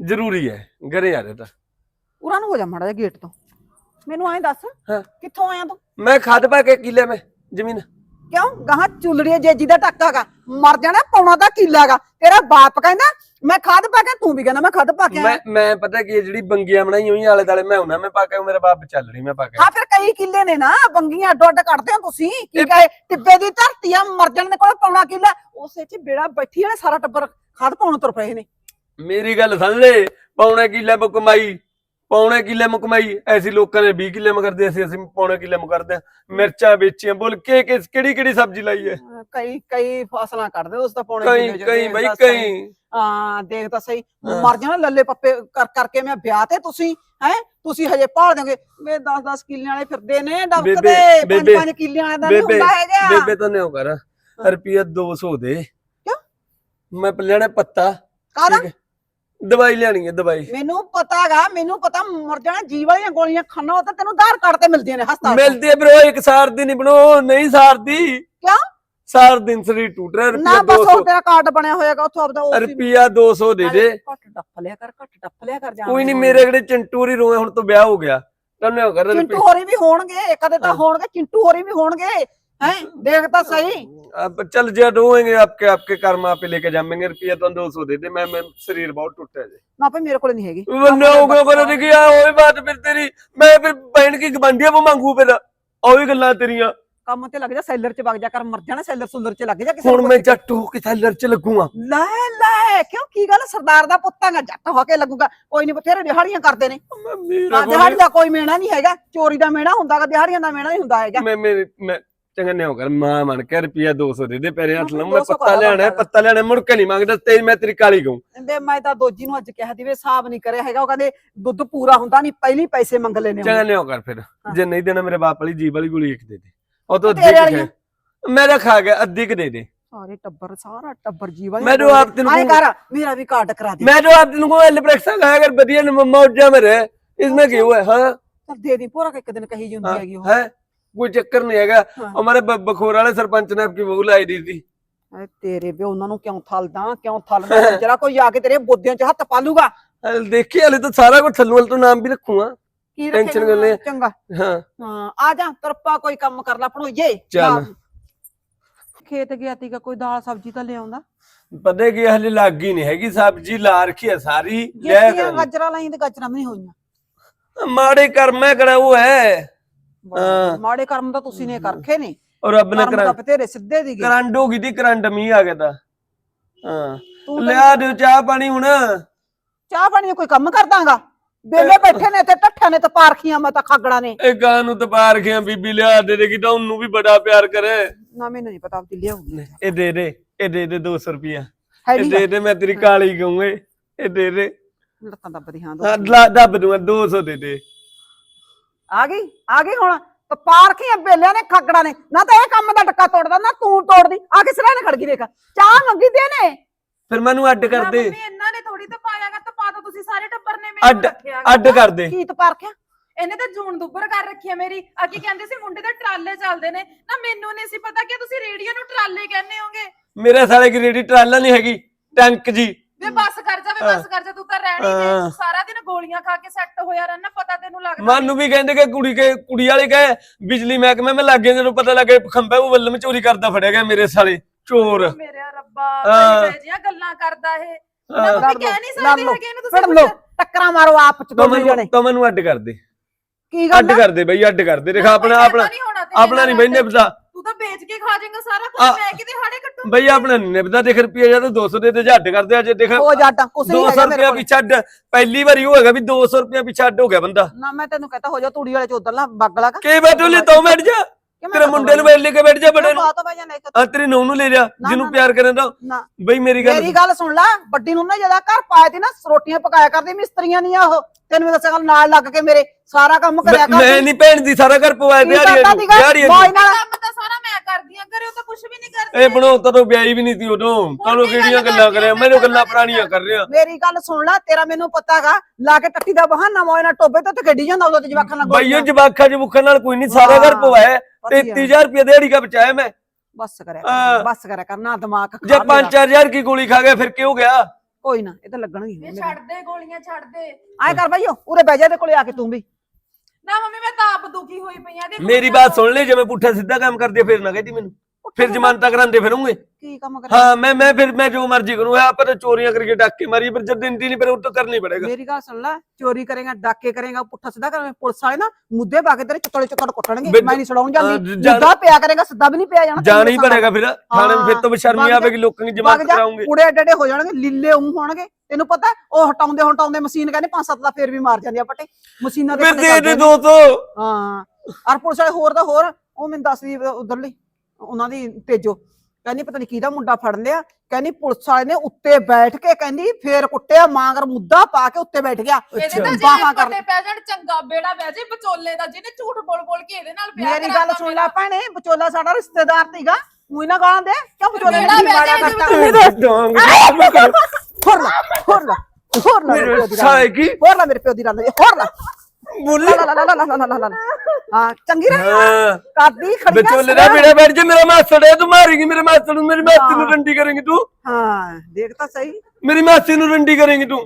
ਜ਼ਰੂਰੀ ਹੈ ਘਰੇ ਆ ਰਿਹਾ ਤਾਂ।
ਉਰਾਂ ਨੂੰ ਹੋ ਜਾ ਮਾੜਾ ਜਿਹਾ ਗੇਟ ਤੋਂ। ਮੈਨੂੰ ਐਂ ਦੱਸ
ਹਾਂ।
ਕਿੱਥੋਂ ਆਇਆ ਤੂੰ?
ਮੈਂ ਖਾਦ ਪਾ ਕੇ ਕਿਲੇ ਮੈਂ ਜ਼ਮੀਨ?
ਕਿਉਂ? ਗਾਹਾਂ ਚੁਲੜੀ ਜੇਜੀ ਦਾ ਟੱਕਾਗਾ ਮਰ ਜਾਣਾ ਪੌਣਾ ਦਾ ਕਿੱਲਾਗਾ ਤੇਰਾ ਬਾਪ ਕਹਿੰਦਾ ਮੈਂ ਖਾਦ ਪਾ ਕੇ ਤੂੰ ਵੀ ਕਹਿੰਦਾ ਮੈਂ ਖਾਦ ਪਾ ਕੇ
ਮੈਂ
ਆਇਆ।
ਮੈਂ ਪਤਾ ਕੀ ਹੈ, ਜਿਹੜੀ ਬੰਗੀਆਂ ਬਣਾਈਆਂ ਹੋਈਆਂ ਆਲੇ ਦਾਲੇ ਮੈਂ ਉਹਨਾਂ ਮੈਂ ਪਾ ਕੇ ਮੇਰਾ ਬਾਪ ਚੱਲ ਰਹੀ ਮੈਂ ਪਾ ਕੇ
ਹਾਂ ਫਿਰ ਕਈ ਕਿੱਲੇ ਨੇ ਨਾ ਬੰਗੀਆਂ ਅੱਡੋ ਅੱਡ ਕੱਢਦੇ ਹੋ ਤੁਸੀਂ। ਕੀ ਕਹੇ ਟਿੱਬੇ ਦੀ ਧਰਤੀ ਆ ਮਰ ਜਾਣ ਦੇ ਕੋਲ ਪੌਣਾ ਕਿੱਲਾ। ਉਸੇ ਚ ਬੇੜਾ ਬੈਠੀ ਵਾਲੇ ਸਾਰਾ ਟੱਬਰ ਖਾਦ ਪਾਉਣ ਤੁਰ ਪਏ ਨੇ।
ਮੇਰੀ ਗੱਲ ਸਮਝ ਲੈ ਪੌਣੇ ਕਿੱਲੇ ਕਮਾਈ ਪੌਣੇ ਕਿੱਲੇ ਮੁ ਕਮਾਈ ਐਸੀ ਲੋਕਾਂ ਨੇ 20 ਕਿੱਲੇ ਮੁ ਕਰਦੇ ਅਸੀਂ ਅਸੀਂ ਪੌਣੇ ਕਿੱਲੇ ਮੁ ਕਰਦੇ ਹਾਂ। ਮਿਰਚਾਂ ਵੇਚੀਆਂ ਬੋਲ ਕੇ ਕਿਸ ਕਿਹੜੀ ਕਿਹੜੀ ਸਬਜ਼ੀ ਲਾਈ ਹੈ?
ਕਈ ਕਈ ਫਸਲਾਂ ਕੱਢਦੇ ਉਸ ਤਾਂ ਪੌਣੇ
ਕਈ
ਕਿੱਲੇ
ਕਈ
ਦੇਖ
ਬਈ ਕਈ।
ਹਾਂ ਦੇਖ ਤਾਂ ਸਹੀ।
ਹਾਂ।
ਮਰ ਜਾਣਾ ਲੱਲੇ ਪੱਪੇ ਕਰ ਕਰਕੇ ਮੈਂ ਵਿਆਹ ਤੇ ਤੁਸੀਂ ਹੈ? ਤੁਸੀਂ ਹਜੇ ਭਾਲ ਦੋਗੇ ਵੇ 10 10 ਕਿੱਲਿਆਂ ਵਾਲੇ ਫਿਰਦੇ ਨੇ ਡਬਕ
ਬੇਬੇ-
ਦੇ 5
ਬੇਬੇ-
5 ਕਿੱਲਿਆਂ ਵਾਲਾ ਦਾ ਨਹੀਂ ਹੁੰਦਾ ਹੈਗਾ।
ਬੇਬੇ ਤਾਂ ਨਿਓ ਕਰ। ਰੁਪਿਆ 200 ਦੇ ਮੈਂ ਲੈਣਾ ਪੱਤਾ।
ਕਾਹਦਾ?
ਹੈ। ਦਵਾਈ ਲੈਣੀ ਹੈ ਦਵਾਈ।
ਮੈਨੂੰ ਪਤਾਗਾ ਮੈਨੂੰ ਪਤਾ ਮਰ ਜਾਣਾ ਜੀਵ ਵਾਲੀਆਂ ਗੋਲੀਆਂ ਖਾਣਾ ਉਹ ਤਾਂ ਤੈਨੂੰ ਧਾਰ ਕਾਰਡ ਤੇ ਮਿਲਦੀਆਂ ਨੇ ਹਸਪਤਾਲ।
ਮਿਲਦੀ ਹੈ ਬ్రో ਇੱਕ ਸਾਰ ਦੀ ਨਹੀਂ ਬਣੋ ਨਹੀਂ ਸਾਰਦੀ।
ਕਿਉਂ?
ਸਾਰ ਦਿਨ ਸਰੀਰ ਟੁੱਟ ਰਿਹਾ
ਨਾ ਬਸ
200
ਉਹ ਤੇਰਾ ਕਾਰਡ ਬਣਿਆ ਹੋਏਗਾ ਉੱਥੋਂ ਆਪਦਾ ਉਹ
ਰੁਪਿਆ 200 ਦੇ ਦੇ
ਘੱਟ ਡੱਫ ਲਿਆ ਕਰ ਘੱਟ ਡੱਫ ਲਿਆ ਕਰ ਜਾਣ
ਕੋਈ ਨਹੀਂ ਮੇਰੇ ਕਿਹੜੇ ਚੰਟੂਰੀ ਰੋਏ ਹੁਣ ਤੋਂ ਵਿਆਹ ਹੋ ਗਿਆ। ਤੈਨੂੰ ਕਰ
ਚਿੰਟੂ ਹੋਰੀ ਵੀ ਹੋਣਗੇ ਕਦੇ ਤਾਂ
ਹਾਂ।
ਹੋਣਗੇ ਚਿੰਟੂ ਹੋਰੀ ਵੀ ਹੋਣਗੇ। ਹੈ ਦੇਖ ਤਾਂ ਸਹੀ
अब चल जा रोएंगे आपके आपके कर्मा पे लेके जाएंगे रुपया तो दो सौ दे दे मैं मैं शरीर बहुत टूटा है
ਨਾ ਭਈ ਮੇਰੇ ਕੋਲ ਨਹੀਂ ਹੈਗੀ
वरना हो गया करे देखी यार वही बात फिर तेरी मैं फिर बहन की गबंडियां वो मांगू फिर ਉਹੀ ਗੱਲਾਂ ਤੇਰੀਆਂ
ਕੰਮ ਤੇ ਲੱਗ ਜਾ ਸੈਲਰ ਚ ਵਗ ਜਾ ਕਰ ਮਰ ਜਾਣਾ ਸੈਲਰ ਸੁਲਰ ਚ ਲੱਗ ਜਾ ਕਿਸੇ
ਹੁਣ
ਨੂੰ
ਮੈਂ ਜੱਟ ਹੋ ਕੇ ਥੈਲਰ ਚ ਲੱਗੂਗਾ
ਲੈ ਲੈ ਕਿਉਂ ਕੀ ਗੱਲ ਸਰਦਾਰ ਦਾ ਪੁੱਤਾਂਗਾ ਜੱਟ ਹੋ ਕੇ ਲੱਗੂਗਾ ਕੋਈ ਨਹੀਂ ਬਥੇਰੇ ਦਿਹਾੜੀਆਂ ਕਰਦੇ ਨੇ ਨਾ ਦਿਹਾੜੀ ਦਾ ਕੋਈ ਮੇਣਾ ਨਹੀਂ ਹੈਗਾ ਚੋਰੀ ਦਾ ਮੇਣਾ ਹੁੰਦਾਗਾ ਦਿਹਾੜੀਆਂ ਦਾ ਮੇਣਾ ਨਹੀਂ ਹੁੰਦਾ ਹੈਗਾ
ਮੈਂ ਮੈਂ ਮੈਂ ਚੰਗਾ ਨੇ ਹੋ ਕਰ ਮਾਂ ਮਣ ਕੇ ਰੁਪਿਆ 200 ਦੇ ਦੇ ਪੈਰੇ ਹੱਥ ਲਾਉਂ ਮੈਂ
200
ਪੱਤਾ ਲਿਆਣਾ ਹੈ ਪੱਤਾ ਲਿਆਣਾ ਮੁੜ ਕੇ ਨਹੀਂ ਮੰਗਦਾ ਤੇਰੀ ਮੈਂ ਤੇਰੀ ਕਾਲੀ ਗਊ।
ਵੇ ਮੈਂ ਤਾਂ ਦੋਜੀ ਨੂੰ ਅੱਜ ਕਿਹਾ ਦੀ ਵੇ ਨਹੀਂ ਕਰਿਆ ਹੈਗਾ। ਉਹ ਕਹਿੰਦੇ ਦੁੱਧ ਪੂਰਾ ਹੁੰਦਾ ਨਹੀਂ ਪਹਿਲੀ ਪੈਸੇ ਮੰਗ ਲੈਨੇ
ਚੰਗਾ ਨੇ ਹੋ ਕਰ ਫਿਰ ਜੇ ਨਹੀਂ ਦੇਣਾ ਮੇਰੇ ਬਾਪ ਵਾਲੀ ਜੀਬ ਵਾਲੀ ਗੋਲੀ ਇੱਕ ਦੇ ਦੇ। ਉਹ ਤੋਂ ਅੱਧੀ ਮੇਰਾ ਖਾ ਗਿਆ ਅੱਧੀ ਕ ਦੇ ਦੇ।
ਸਾਰੇ ਟੱਬਰ ਸਾਰਾ ਟੱਬਰ ਜੀਵਾ
ਮੈਂ ਜੋ ਆਪ ਤੈਨੂੰ
ਆਏ ਕਰ ਮੇਰਾ ਵੀ ਕਾਰਡ ਕਰਾ ਦੇ।
ਮੈਂ ਜੋ ਆਪ ਤੈਨੂੰ ਕੋ ਐਲਬ੍ਰੈਕਸਾ ਲਾਇਆ ਕਰ ਵਧੀਆ ਮਮਾ ਉੱਜਾ ਮੇਰੇ। ਇਸ ਵਿੱਚ ਕੀ ਹੋਇਆ
ਹਾਂ? ਦੇ ਦੀ ਪੂਰਾ ਇੱਕ ਦਿਨ ਕਹੀ ਜੁੰਦੀ ਹੈਗੀ ਉਹ।
ਹੈ? ਕੋਈ
ਚੱਕਰ
ਨਹੀਂ ਹੈਗਾ। ਹਮਾਰੇ ਬਖੋਰ ਵਾਲੇ ਸਰਪੰਚ ਨੇ ਆਪਕੀ ਬਹੂ ਲਾਈ ਦੀ
ਸੀ। ਤੇਰੇ ਵੀ ਉਹਨਾਂ ਨੂੰ ਕਿਉਂ ਥਲਦਾ ਕਿਉਂ ਥਲਦਾ? ਜਰਾ ਕੋਈ ਆ ਕੇ ਤੇਰੇ ਬੋਦਿਆਂ 'ਚ ਹੱਥ ਪਾਲੂਗਾ?
ਦੇਖੀ ਹਲੇ ਤਾਂ ਸਾਰਾ ਕੁਝ ਥੱਲੂ ਹਲ ਤੋਂ
ਨਾਮ
ਵੀ
ਰੱਖੂਗਾ।
ਟੈਨਸ਼ਨ ਕਰ ਲੈ
ਚੰਗਾ।
ਹਾਂ।
ਹਾਂ ਆ ਜਾ ਤਰਪਾ ਕੋਈ ਕੰਮ ਕਰ ਲੈ ਭਣੋਈਏ।
ਚੱਲ।
ਖੇਤ ਗਿਆ ਤੀਗਾ ਕੋਈ ਦਾਲ ਸਬਜ਼ੀ ਤਾਂ ਲਿਆਉਂਦਾ
ਪਤਾ ਕੀ ਹਲੇ ਲੱਗ ਹੀ ਨਹੀਂ ਹੈਗੀ ਸਬਜ਼ੀ ਲਾ ਰੱਖੀ ਆ
ਸਾਰੀ
ਲੈ
ਗਾਜਰਾਂ ਲਾਈ ਤੇ ਗਾਜਰਾਂ ਵੀ ਨਹੀਂ ਹੋਈਆਂ।
ਮਾੜੇ ਕਰਮੇ ਕਰਾ
ਉਹ
ਹੈ।
ਮਾੜੇ ਕਰਮ ਤਾਂ ਤੁਸੀਂ ਨੇ ਕਰਖੇ ਨੇ।
ਉਹ ਰੱਬ ਨੇ
ਕਰਮ ਤਾਂ ਕਰੰਟ ਸਿੱਧੇ ਦੀ ਗਏ।
ਹੋ ਗਈ ਦੀ ਕਰੰਟ ਮੀਂਹ ਆ ਗਿਆ
ਤਾਂ।
ਹਾਂ।
ਤੂੰ
ਲਿਆ ਦਿਓ ਚਾਹ ਪਾਣੀ ਹੁਣ।
ਚਾਹ ਪਾਣੀ ਕੋਈ ਕੰਮ ਕਰਦਾਂਗਾ? ਬੇਲੇ ਬੈਠੇ ਨੇ ਤੇ ਟੱਠਿਆਂ ਨੇ ਤੇ ਪਾਰਖੀਆਂ ਮੈਂ ਖਾਗੜਾ ਨੇ।
ਇਹ ਗਾਂ ਨੂੰ ਤਪਾਰ ਗਿਆ ਬੀਬੀ ਲਿਆ ਦੇ ਦੇ ਕਿ ਉਹਨੂੰ ਵੀ ਬੜਾ ਪਿਆਰ ਕਰੇ।
ਨਾ ਮੈਨੂੰ ਨਹੀਂ ਪਤਾ ਉਹ ਦਿੱਲੀ ਹੋਊਗੀ
ਇਹ ਦੇ ਦੇ ਇਹ ਦੇ ਦੇ 200 ਰੁਪਿਆ ਇਹ ਦੇ ਦੇ ਮੈਂ ਤੇਰੀ ਕਾਲੀ ਕਹੂੰਗੇ ਇਹ ਦੇ ਦੇ।
ਲੱਤਾਂ ਦੱਬਦੀ ਹਾਂ ਦੋ
ਹਾਂ, ਦੱਬ ਦੂੰਗਾ 200 ਦੇ ਦੇ।
ਆ ਗਈ ਆ ਗਈ ਹੁਣ। ਤੇ ਪਾਰਖੀਆਂ ਬੇਲਿਆਂ ਨੇ ਖਾਗੜਾ ਨੇ। ਨਾ ਤਾਂ ਇਹ ਕੰਮ ਦਾ ਟੱਕਾ ਤੋੜਦਾ ਨਾ ਤੂੰ ਤੋੜਦੀ। ਆ ਕੇ ਸਿਰਾਂ ਨੇ ਖੜ ਗਈ ਦੇਖ। ਚਾਹ ਮੰਗੀ ਦੇ ਨੇ?
ਫਿਰ ਮੈਨੂੰ ਅੱਡ ਕਰ ਦੇ
ਮੰਮੀ ਇਹਨਾਂ ਨੇ ਥੋੜੀ ਤਾਂ ਪਾਇਆਗਾ ਤਾਂ ਪਾ ਦੋ ਤੁਸੀਂ ਸਾਰੇ ਟੱਬਰ ਨੇ
ਅੱਡ
ਮੈਨੂੰ ਰੱਖਿਆਗਾ
ਅੱਡ ਕਰ ਦੇ
ਕੀ ਪਾਰਖਿਆ?
ਇਹਨੇ ਤਾਂ ਜੂਨ ਦੁੱਬਰ ਕਰ ਰੱਖੀ ਆ ਮੇਰੀ। ਅੱਗੇ ਕਹਿੰਦੇ ਸੀ ਮੁੰਡੇ ਦੇ ਟਰਾਲੇ ਚੱਲਦੇ ਨੇ। ਨਾ ਮੈਨੂੰ ਨਹੀਂ ਸੀ ਪਤਾ ਕਿ ਤੁਸੀਂ ਰੇਡੀਓ ਨੂੰ ਟਰਾਲੇ ਕਹਿੰਦੇ ਹੋਗੇ।
ਮੇਰੇ ਸਾਲੇ ਕੀ ਰੇਡੀ ਟਰਾਲਾ ਨਹੀਂ ਹੈਗੀ ਟੈਂਕ ਜੀ।
ਵੇ ਬੱਸ ਕਰ ਜਾ ਵੇ ਬੱਸ ਕਰ ਜਾ ਤੂੰ ਤਾਂ ਰਹਿਣੀ
ਹਾਂ।
ਖਾ ਕੇ ਸੈੱਟ ਹੋਇਆ ਰਹਿਣਾ ਪਤਾ ਤੈਨੂੰ ਲੱਗਦਾ
ਮਾਨੂੰ ਵੀ ਕਹਿੰਦੇ ਕਿ ਕੁੜੀ ਕੇ ਕੁੜੀ ਵਾਲੇ ਕਹੇ ਬਿਜਲੀ ਮਹਿਕਮੇ ਮੈਂ ਲੱਗ ਗਿਆ ਜਦੋਂ ਪਤਾ ਲੱਗੇ ਖੰਭੇ ਉਹ ਵੱਲਮ ਚੋਰੀ ਕਰਦਾ ਫੜਿਆ ਗਿਆ ਮੇਰੇ ਸਾਲੇ ਚੋਰ।
ਮੇਰੇ ਰੱਬਾ। ਬਈ ਗੱਲਾਂ ਕਰਦਾ ਇਹ ਨਾ ਕਹਿ
ਲਓ,
ਨਹੀਂ ਸਕਦੇ
ਲਓ,
ਹੈਗੇ ਇਹਨੂੰ
ਫੜ
ਤੁਸੀਂ
ਲਓ
ਕੁਛ।
ਟੱਕਰਾਂ ਮਾਰੋ ਆਪ ਚ ਦੋਨੇ ਜਣੇ
ਮੈਨੂੰ ਤਾਂ ਮੈਨੂੰ ਅੱਡ ਕਰ ਦੇ
ਕੀ ਗੱਲ
ਅੱਡ
ਆ?
ਕਰ ਦੇ ਬਈ ਅੱਡ ਕਰ ਦੇ ਆਪਣਾ ਆਪਣਾ ਆਪਣਾ ਨਹੀਂ
ਤੂੰ ਤਾਂ ਵੇਚ ਕੇ ਖਾ ਜਾਏਗਾ ਸਾਰਾ ਕੁਝ
ਆ-
ਮੈਂ ਕਿਤੇ ਹਾੜੇ ਕੱਟੂ
ਬਈ ਆਪਣਾ ਨਿਭਦਾ ਦੇਖ ਰੁਪਿਆ ਜਾਂ ਤਾਂ 200 ਦੇ ਤੇ ਝੱਟ ਕਰਦੇ ਅੱਜ ਦੇਖ
ਹੋ ਜਾਟਾਂ ਕੁਛ ਨਹੀਂ
200
ਹੈਗਾ ਮੇਰੇ
ਰੁਪਿਆ
ਕੋਲ।
ਪਿੱਛੇ ਅੱਡ ਪਹਿਲੀ ਵਾਰੀ ਉਹ ਹੈਗਾ ਵੀ 200 ਰੁਪਿਆ ਪਿੱਛੇ ਅੱਡ ਹੋ ਗਿਆ ਬੰਦਾ।
ਨਾ ਮੈਂ ਤੈਨੂੰ ਕਹਤਾ ਹੋ ਜਾ ਤੂੜੀ ਵਾਲੇ ਚ ਉਧਰ ਲਾ ਬੱਗ ਲਾ
ਕਈ ਵਾਰ ਤੂੰ ਲੈ ਤੋ ਬੈਠ ਜਾ। ਤੇਰੇ ਮੁੰਡੇ ਨੂੰ ਵੇਚ ਲੈ ਕੇ ਬੈਠ ਜਾ ਬੜੇ ਨੂੰ।
ਬਾਤ ਹੋ ਜਾਣਾ ਇੱਕ
ਆ ਤੇਰੀ ਨੂੰਹ ਨੂੰ ਲੈ ਜਾ
ਨਾ,
ਜਿਹਨੂੰ
ਨਾ।
ਪਿਆਰ ਕਰਨ ਦਾ।
ਨਾ।
ਬਈ ਮੇਰੀ ਗੱਲ
ਮੇਰੀ ਗੱਲ ਸੁਣ ਲੈ ਵੱਡੀ ਨੂੰ ਨਾ ਜਦਾ ਘਰ ਪਾਇਆ ਤੀ ਨਾ ਰੋਟੀਆਂ ਪਕਾਇਆ ਕਰਦੀ ਮਿਸਤਰੀਆਂ ਨਹੀਂ ਆ ਉਹ। ਤੈਨੂੰ ਮੈਂ ਦੱਸਿਆ ਗੱਲ ਨਾਲ ਲੱਗ ਕੇ ਮੇਰੇ ਸਾਰਾ ਕੰਮ ਕਰਿਆ
ਮੈਂ- ਮੈਂ
ਕਰਦੀ
ਨਹੀਂ ਭੈਣ ਦੀ ਸਾਰਾ ਘਰ ਪਵਾਇਆ ਦਿਹਾੜੀ
ਕਰਦਾ
ਨੂੰ? ਦਿਹਾੜੀ
ਮੌਜ
ਨੂੰ
ਨਾਲ।
ਕੰਮ ਤਾਂ ਸਾਰਾ ਮੈਂ ਕਰਦੀਆਂ ਘਰੇ ਉਹ ਤਾਂ ਕੁਝ ਵੀ ਨਹੀਂ ਕਰਦੇ।
ਇਹ ਬਣੋ ਤਦੋਂ ਵਿਆਹੀ ਵੀ ਨਹੀਂ ਸੀ ਉਦੋਂ। ਤੁਹਾਨੂੰ ਕਿਹੜੀਆਂ ਗੱਲਾਂ
ਕਰਦੀ ਆ?
ਕਰਿਆ ਮੈਨੂੰ ਗੱਲਾਂ ਪੁਰਾਣੀਆਂ ਕਰ ਰਿਹਾ।
ਮੇਰੀ ਗੱਲ ਸੁਣ ਲੈ ਤੇਰਾ ਮੈਨੂੰ ਪਤਾਗਾ ਲਾ ਕੇ ਟੱਟੀ ਦਾ ਬਹਾਨਾ ਮੋਏ ਨਾਲ ਟੋਬੇ ਤੇ ਤੇ ਗੱਡੀ ਜਾਂਦਾ ਉਦੋਂ ਤੇ ਜਵਾਖਾਂ ਨਾਲ
ਬਈਓ
ਗੋਲੀਆਂ।
ਜਵਾਖਾ ਜਵੁਖਾ ਨਾਲ ਕੋਈ ਨਹੀਂ ਸਾਰਾ ਘਰ ਪਵਾਇਆ। 33000 ਰੁਪਏ ਦਿਹਾੜੀ ਦਾ ਬਚਾਇਆ ਮੈਂ।
ਬਸ ਕਰਿਆ। ਕਰ ਬਸ ਕਰਿਆ ਕਰ ਨਾ ਦਿਮਾਗ
ਜੇ
ਮੇਰਾ।
5-4000 ਕੀ ਗੋਲੀ ਖਾ ਗਿਆ ਫਿਰ ਕਿਉਂ ਗਿਆ?
ਕੋਈ ਨਾ ਇਹ ਤਾਂ ਲੱਗਣਗੇ
ਇਹ ਛੱਡ ਦੇ ਗੋਲੀਆਂ ਛੱਡ ਦੇ।
ਆਏ ਕਰ ਭਾਈਓ ਉਰੇ ਬਹਿ ਜਾ ਇਹਦੇ ਕੋਲੇ ਆ ਕੇ ਤੂੰ ਵੀ।
ਨਾ ਮੰਮੀ ਮੈਂ ਤਾਂ ਆਪ ਦੁਖੀ ਹੋਈ ਪਈ ਆ। ਦੇਖੋ
ਮੇਰੀ ਬਾਤ ਸੁਣ ਲੈ ਜੇ ਮੈਂ ਪੁੱਠਾ ਸਿੱਧਾ ਕੰਮ ਕਰਦੀ ਫਿਰ ਨਾ ਕਹਦੀ ਮੈਨੂੰ। ਫਿਰ ਜ਼ਮਾਨਤਾਂ ਕਰਾਂਦੇ ਫਿਰੂੰਗੇ।
ਕੀ ਕੰਮ ਕਰਾਂ?
ਹਾਂ ਮੈਂ ਮੈਂ ਫਿਰ ਮੈਂ ਜੋ ਮਰਜ਼ੀ ਕਰੂੰਗਾ ਪਰ ਚੋਰੀਆਂ ਕਰਕੇ ਡਾਕੇ ਮਾਰੀ ਪਰ ਜਦ ਦਿਨ ਦੀ ਨਹੀਂ ਪਰ ਉਹ ਤਾਂ ਕਰਨੀ ਪੜੇਗਾ।
ਮੇਰੀ ਗੱਲ ਸੁਣ ਲੈ ਚੋਰੀ ਕਰੇਗਾ ਡਾਕੇ ਕਰੇਗਾ ਪੁੱਠਾ ਸਿੱਧਾ ਕਰੇਗਾ ਪੁਲਿਸ ਵਾਲੇ ਨਾ ਮੁੱਦੇ ਪਾ ਤੇਰੇ ਚੁੱਕੜ ਚੁੱਕੜ ਕੁੱਟਣਗੇ ਮੈਂ ਨਹੀਂ
ਸੁਣਾਉਂ
ਜਾਂਦੀ ਜਿੱਦਾਂ ਪਿਆ ਕਰੇਗਾ ਸਿੱਧਾ ਵੀ ਨਹੀਂ ਪਿਆ ਜਾਣਾ
ਜਾਣਾ ਪੜੇਗਾ ਫਿਰ
ਥਾਣੇ ਫਿਰ
ਤੋਂ ਬਸ਼ਰਮੀ ਆਵੇਗੀ
ਲੋਕਾਂ
ਦੀ
ਜਮਾਨਤ
ਕਰਾਉਂਗੇ।
ਕੁੜੇ ਐਡੇ ਹੋ ਜਾਣਗੇ ਲੀਲੇ ਉਂ ਹੋਣਗੇ ਤੈਨੂੰ ਪਤਾ ਉਹ ਹਟਾਉਂਦੇ ਹਟਾਉਂਦੇ ਮਸ਼ੀਨ ਕਹਿੰਦੇ 5-7 ਦਾ ਫੇਰ ਵੀ ਮਾਰ ਜਾਂਦੀ ਆ ਪੱਟੇ ਮਸ਼ੀਨਾਂ ਦੇ
ਫਿਰ ਦੇ
ਹਾਂ ਅਰ ਪੁਲਿਸ ਵਾਲੇ ਹੋਰ ਦਾ ਹੋਰ ਉਹ ਮੈਨੂੰ ਦੱਸਦੀ ਉਧਰ ਲਈ ਉਹਨਾਂ ਦੀ ਭੇਜੋ। ਕਹਿੰਦੀ ਪਤਾ ਨਹੀਂ ਕਿਹਦਾ ਮੁੰਡਾ ਫੜ ਲਿਆ ਕਹਿੰਦੀ ਪੁਲਿਸ ਵਾਲੇ ਨੇ ਉੱਤੇ ਬੈਠ ਕੇ ਕਹਿੰਦੀ ਫੇਰ ਕੁੱਟਿਆ ਮਾਂਗਰ ਮੁੱਦਾ ਪਾ ਕੇ ਉੱਤੇ ਬੈਠ ਗਿਆ। ਮੇਰੀ ਗੱਲ ਸੁਣ ਲੈ ਭੈਣੇ ਵਿਚੋਲਾ ਸਾਡਾ ਰਿਸ਼ਤੇਦਾਰ ਤੀਗਾ ਮੂੰਹ ਨਾ ਗਾਲਾਂ ਦੇ। ਕਿਉਂ ਵਿਚੋਲੇ ਨੇ
ਮਾਰਿਆ
ਕਰਤਾ? ਹੋਰ ਨਾ ਹੋਰ ਲਾ ਹੋਰ ਲਾ ਮੇਰੇ ਪਿਓ ਦੀ ਰੰਨ ਹੋਰ ਨਾ ਬੋਲੀ। ਲਾ ਲਾ ਲਾ ਲਾ ਲਾ ਹਾਂ ਚੰਗੀ ਰਹੀ ਕਾਦੀ ਖੜੀ
ਵਿਚੋਲੇ ਦਾ ਬੇੜਾ ਬੈਠ ਜੇ ਮੇਰਾ ਮਾਸੜ ਹੈ ਤੂੰ ਮਾਰੇਗੀ ਮੇਰੇ ਮਾਸੜ ਨੂੰ ਮੇਰੀ ਮਾਸੀ ਨੂੰ ਡੰਡੀ ਕਰੇਂਗੀ ਤੂੰ।
ਹਾਂ ਦੇਖ ਤਾਂ ਸਹੀ।
ਮੇਰੀ ਮਾਸੀ ਨੂੰ ਡੰਡੀ ਕਰੇਂਗੀ ਤੂੰ।